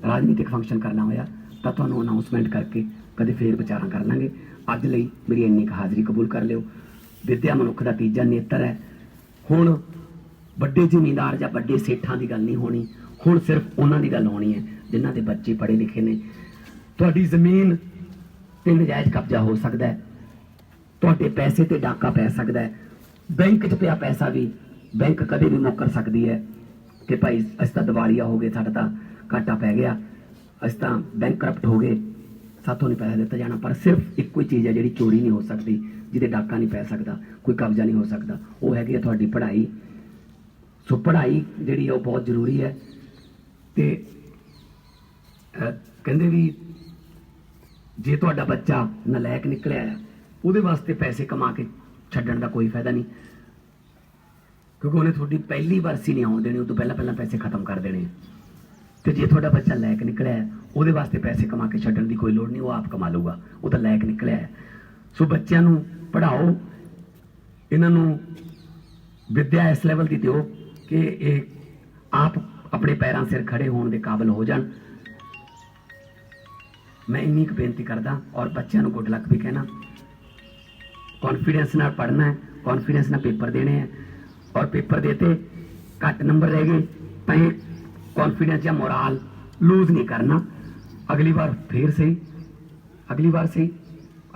ਰਾਜਨੀਤਿਕ ਫੰਕਸ਼ਨ ਕਰਨਾ ਹੋਇਆ, ਤਾਂ ਤੁਹਾਨੂੰ ਅਨਾਉਂਸਮੈਂਟ ਕਰਕੇ ਕਦੇ ਫੇਰ ਵਿਚਾਰਾਂ ਕਰ ਲਾਂਗੇ। ਅੱਜ ਲਈ ਮੇਰੀ ਇੰਨੀ ਕੁ ਹਾਜ਼ਰੀ ਕਬੂਲ ਕਰ ਲਿਓ। ਵਿਦਿਆ ਮਨੁੱਖ ਦਾ ਤੀਜਾ ਨੇਤਰ ਹੈ। ਹੁਣ ਵੱਡੇ ਜ਼ਿਮੀਂਦਾਰ ਜਾਂ ਵੱਡੇ ਸੇਠਾਂ ਦੀ ਗੱਲ ਨਹੀਂ ਹੋਣੀ। ਹੁਣ ਸਿਰਫ ਉਹਨਾਂ ਦੀ ਗੱਲ ਹੋਣੀ ਹੈ, ਜਿਨ੍ਹਾਂ ਦੇ ਬੱਚੇ ਪੜ੍ਹੇ ਲਿਖੇ ਨੇ। ਤੁਹਾਡੀ ਜ਼ਮੀਨ ਤੇ ਨਜਾਇਜ਼ ਕਬਜ਼ਾ ਹੋ ਸਕਦਾ ਹੈ। ਤੁਹਾਡੇ ਪੈਸੇ ਤੇ ਡਾਕਾ ਪੈ ਸਕਦਾ ਹੈ। ਬੈਂਕ 'ਚ ਪਿਆ ਪੈਸਾ ਵੀ, ਬੈਂਕ ਕਦੇ ਵੀ ਮੁੱਕਰ ਸਕਦੀ ਹੈ। ਕਿ ਭਾਈ, ਅਸੀਂ ਤਾਂ ਦਿਵਾਲੀਆ ਹੋ ਗਏ, ਸਾਡਾ ਤਾਂ ਘਾਟਾ ਪੈ ਗਿਆ। ਅਸੀਂ ਤਾਂ ਬੈਂਕ ਕਰਪਟ ਹੋ ਗਏ। ਸਾਥੋਂ ਨਹੀਂ ਪੈਸਾ ਦਿੱਤਾ ਜਾਣਾ, ਪਰ ਸਿਰਫ ਇੱਕੋ ਹੀ ਚੀਜ਼ ਹੈ ਜਿਹੜੀ ਚੋਰੀ ਨਹੀਂ ਹੋ ਸਕਦੀ, ਜਿਹਦੇ ਡਾਕਾ ਨਹੀਂ ਪੈ ਸਕਦਾ, ਕੋਈ ਕਬਜ਼ਾ ਨਹੀਂ ਹੋ ਸਕਦਾ। ਉਹ ਹੈਗੀ ਹੈ ਤੁਹਾਡੀ ਪੜ੍ਹਾਈ। ਸੋ ਪੜ੍ਹਾਈ ਜਿਹੜੀ ਹੈ ਉਹ ਬਹੁਤ ਜ਼ਰੂਰੀ ਹੈ। ਤੇ ਕਹਿੰਦੇ ਵੀ ਜੇ ਤੁਹਾਡਾ ਬੱਚਾ ਨਲਾਇਕ ਨਿਕਲਿਆ ਹੈ, ਉਹਦੇ ਵਾਸਤੇ ਪੈਸੇ ਕਮਾ ਕੇ ਛੱਡਣ ਦਾ ਕੋਈ ਫਾਇਦਾ ਨਹੀਂ। ਕਿਉਂਕਿ ਉਹਨੇ ਤੁਹਾਡੀ ਪਹਿਲੀ ਵਰਸੀ ਨਹੀਂ ਆਉਣ ਦੇਣੀ, ਉਹ ਤੋਂ ਪਹਿਲਾਂ ਪਹਿਲਾਂ ਪੈਸੇ ਖਤਮ ਕਰ ਦੇਣੇ। ਆ। ਤੇ ਜੇ ਤੁਹਾਡਾ ਬੱਚਾ ਲਾਇਕ ਨਿਕਲਿਆ ਉਹਦੇ ਵਾਸਤੇ ਪੈਸੇ ਕਮਾ ਕੇ ਛੱਡਣ ਦੀ ਕੋਈ ਲੋੜ ਨਹੀਂ, ਉਹ ਆਪ ਕਮਾ ਲਊਗਾ। ਉਹ ਤਾਂ ਲਾਇਕ ਨਿਕਲਿਆ ਹੈ। ਸੋ ਬੱਚਿਆਂ ਨੂੰ ਪੜ੍ਹਾਓ। ਇਹਨਾਂ ਨੂੰ ਵਿਦਿਆ ਇਸ ਲੈਵਲ ਦੀ ਦਿਓ ਕਿ ਇਹ ਆਪ ਆਪਣੇ ਪੈਰਾਂ ਸਿਰ ਖੜੇ ਹੋਣ ਦੇ ਕਾਬਿਲ ਹੋ ਜਾਣ। ਮੈਂ ਇੰਨੀ ਕੁ ਬੇਨਤੀ ਕਰਦਾ ਔਰ ਬੱਚਿਆਂ ਨੂੰ ਗੁੱਡ ਲੱਕ ਵੀ ਕਹਿਣਾ। ਕੌਨਫੀਡੈਂਸ ਨਾਲ ਪੜ੍ਹਨਾ ਹੈ ਕੌਨਫੀਡੈਂਸ ਨਾਲ ਪੇਪਰ ਦੇਣੇ ਹੈ। ਔਰ ਪੇਪਰ ਦੇਤੇ ਘੱਟ ਨੰਬਰ ਰਹਿ ਗਏ, ਤਾਂ ਇਹ ਕੌਨਫੀਡੈਂਸ ਜਾਂ ਮੋਰਲ ਲੂਜ਼ ਨਹੀਂ ਕਰਨਾ। ਅਗਲੀ ਵਾਰ ਫੇਰ ਸਹੀ, ਅਗਲੀ ਵਾਰ ਸਹੀ।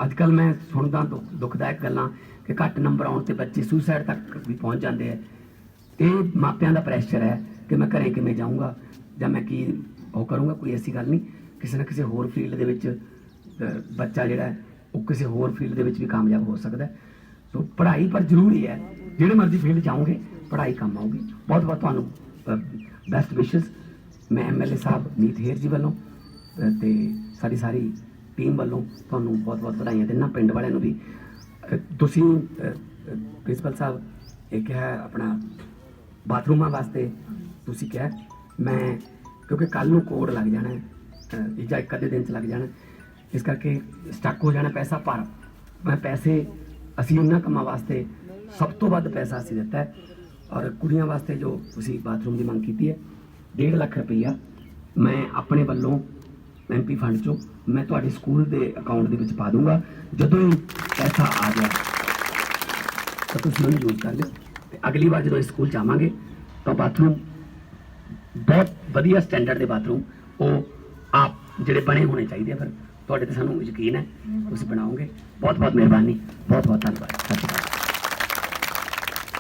ਅੱਜ ਕੱਲ ਮੈਂ ਸੁਣਦਾ ਦੁੱਖ- ਦੁਖਦਾਇਕ ਗੱਲਾਂ ਕਿ ਘੱਟ ਨੰਬਰ ਆਉਣ ਤੇ ਬੱਚੇ ਸੁਸਾਈਡ ਤੱਕ ਵੀ ਪਹੁੰਚ ਜਾਂਦੇ ਆ। ਇਹ ਮਾਪਿਆਂ ਦਾ ਪ੍ਰੈਸ਼ਰ ਹੈ ਕਿ ਮੈਂ ਘਰੇ ਕਿਵੇਂ ਜਾਊਂਗਾ ਜਾਂ ਮੈਂ ਕੀ ਉਹ ਕਰੂੰਗਾ, ਕੋਈ ਐਸੀ ਗੱਲ ਨਹੀਂ। ਕਿਸੇ ਨਾ ਕਿਸੇ ਹੋਰ ਫੀਲਡ ਦੇ ਵਿੱਚ ਬੱਚਾ ਜਿਹੜਾ ਉਹ ਕਿਸੇ ਹੋਰ ਫੀਲਡ ਦੇ ਵਿੱਚ ਵੀ ਕਾਮਯਾਬ ਹੋ ਸਕਦਾ ਸੋ ਪੜ੍ਹਾਈ ਪਰ ਜ਼ਰੂਰੀ ਹੈ। ਜਿਹੜੇ ਮਰਜ਼ੀ ਫੀਲਡ ਜਾਓਗੇ, ਪੜ੍ਹਾਈ ਕੰਮ ਆਊਗੀ। ਬਹੁਤ ਬਹੁਤ ਤੁਹਾਨੂੰ ਬੈਸਟ ਵਿਸ਼ੇਸ ਮੈਂ ਐਮਐਲਏ ਸਾਹਿਬ, ਮੀਤ ਹੇਰ ਜੀ ਵੱਲੋਂ। ਤੇ ਸਾਡੀ ਸਾਰੀ ਟੀਮ ਵੱਲੋਂ ਤੁਹਾਨੂੰ ਬਹੁਤ ਬਹੁਤ ਵਧਾਈਆਂ ਦਿੰਦਾ ਪਿੰਡ ਵਾਲਿਆਂ ਨੂੰ ਵੀ। ਤੁਸੀਂ ਪ੍ਰਿੰਸੀਪਲ ਸਾਹਿਬ ਇਹ ਕਿਹਾ ਆਪਣਾ ਬਾਥਰੂਮਾਂ ਵਾਸਤੇ। ਤੁਸੀਂ ਕਿਹਾ ਮੈਂ ਕਿਉਂਕਿ ਕੱਲ ਨੂੰ ਕੋਡ ਲੱਗ ਜਾਣਾ ਹੈ, ਅਹ, ਜਾਂ ਇੱਕ ਅੱਧੇ ਦਿਨ ਚ ਲੱਗ ਜਾਣਾ ਇਸ ਕਰਕੇ ਸਟਕ ਹੋ ਜਾਣਾ ਪੈਸਾ ਪਰ ਮੈਂ ਪੈਸੇ ਅਸੀਂ ਉਹਨਾਂ ਕੰਮਾਂ ਵਾਸਤੇ ਸਭ ਤੋਂ ਵੱਧ ਪੈਸਾ ਅਸੀਂ ਦਿੱਤਾ ਹੈ। ਔਰ ਕੁੜੀਆਂ ਵਾਸਤੇ ਜੋ ਤੁਸੀਂ ਬਾਥਰੂਮ ਦੀ ਮੰਗ ਕੀਤੀ ਹੈ 1.5 ਲੱਖ ਰੁਪਈਆ ਮੈਂ ਆਪਣੇ ਵੱਲੋਂ ਐਮਪੀ ਫੰਡ ਚੋਂ ਮੈਂ ਤੁਹਾਡੇ ਸਕੂਲ ਦੇ ਅਕਾਊਂਟ ਦੇ ਵਿੱਚ ਪਾ ਦੂੰਗਾ। ਜਦੋਂ ਹੀ ਪੈਸਾ ਆ ਗਿਆ, ਤਾਂ ਤੁਸੀਂ ਉਹਨੂੰ ਯੂਜ਼ ਕਰ ਲਿਓ ਤੇ ਅਗਲੀ ਵਾਰ ਜਦੋਂ ਇਸ ਸਕੂਲ ਜਾਵਾਂਗੇ, ਤਾਂ ਬਾਥਰੂਮ ਬਹੁਤ ਵਧੀਆ ਸਟੈਂਡਰਡ ਦੇ ਬਾਥਰੂਮ ਉਹ ਆਪ ਜਿਹੜੇ ਬਣੇ ਹੋਣੇ ਚਾਹੀਦੇ ਆ ਫਿਰ, ਤੁਹਾਡੇ ਤੇ ਸਾਨੂੰ ਯਕੀਨ ਹੈ, ਤੁਸੀਂ ਬਣਾਓਗੇ। ਬਹੁਤ ਬਹੁਤ ਮਿਹਰਬਾਨੀ ਬਹੁਤ ਬਹੁਤ ਧੰਨਵਾਦ। ਸਤਿ ਸ਼੍ਰੀ ਅਕਾਲ।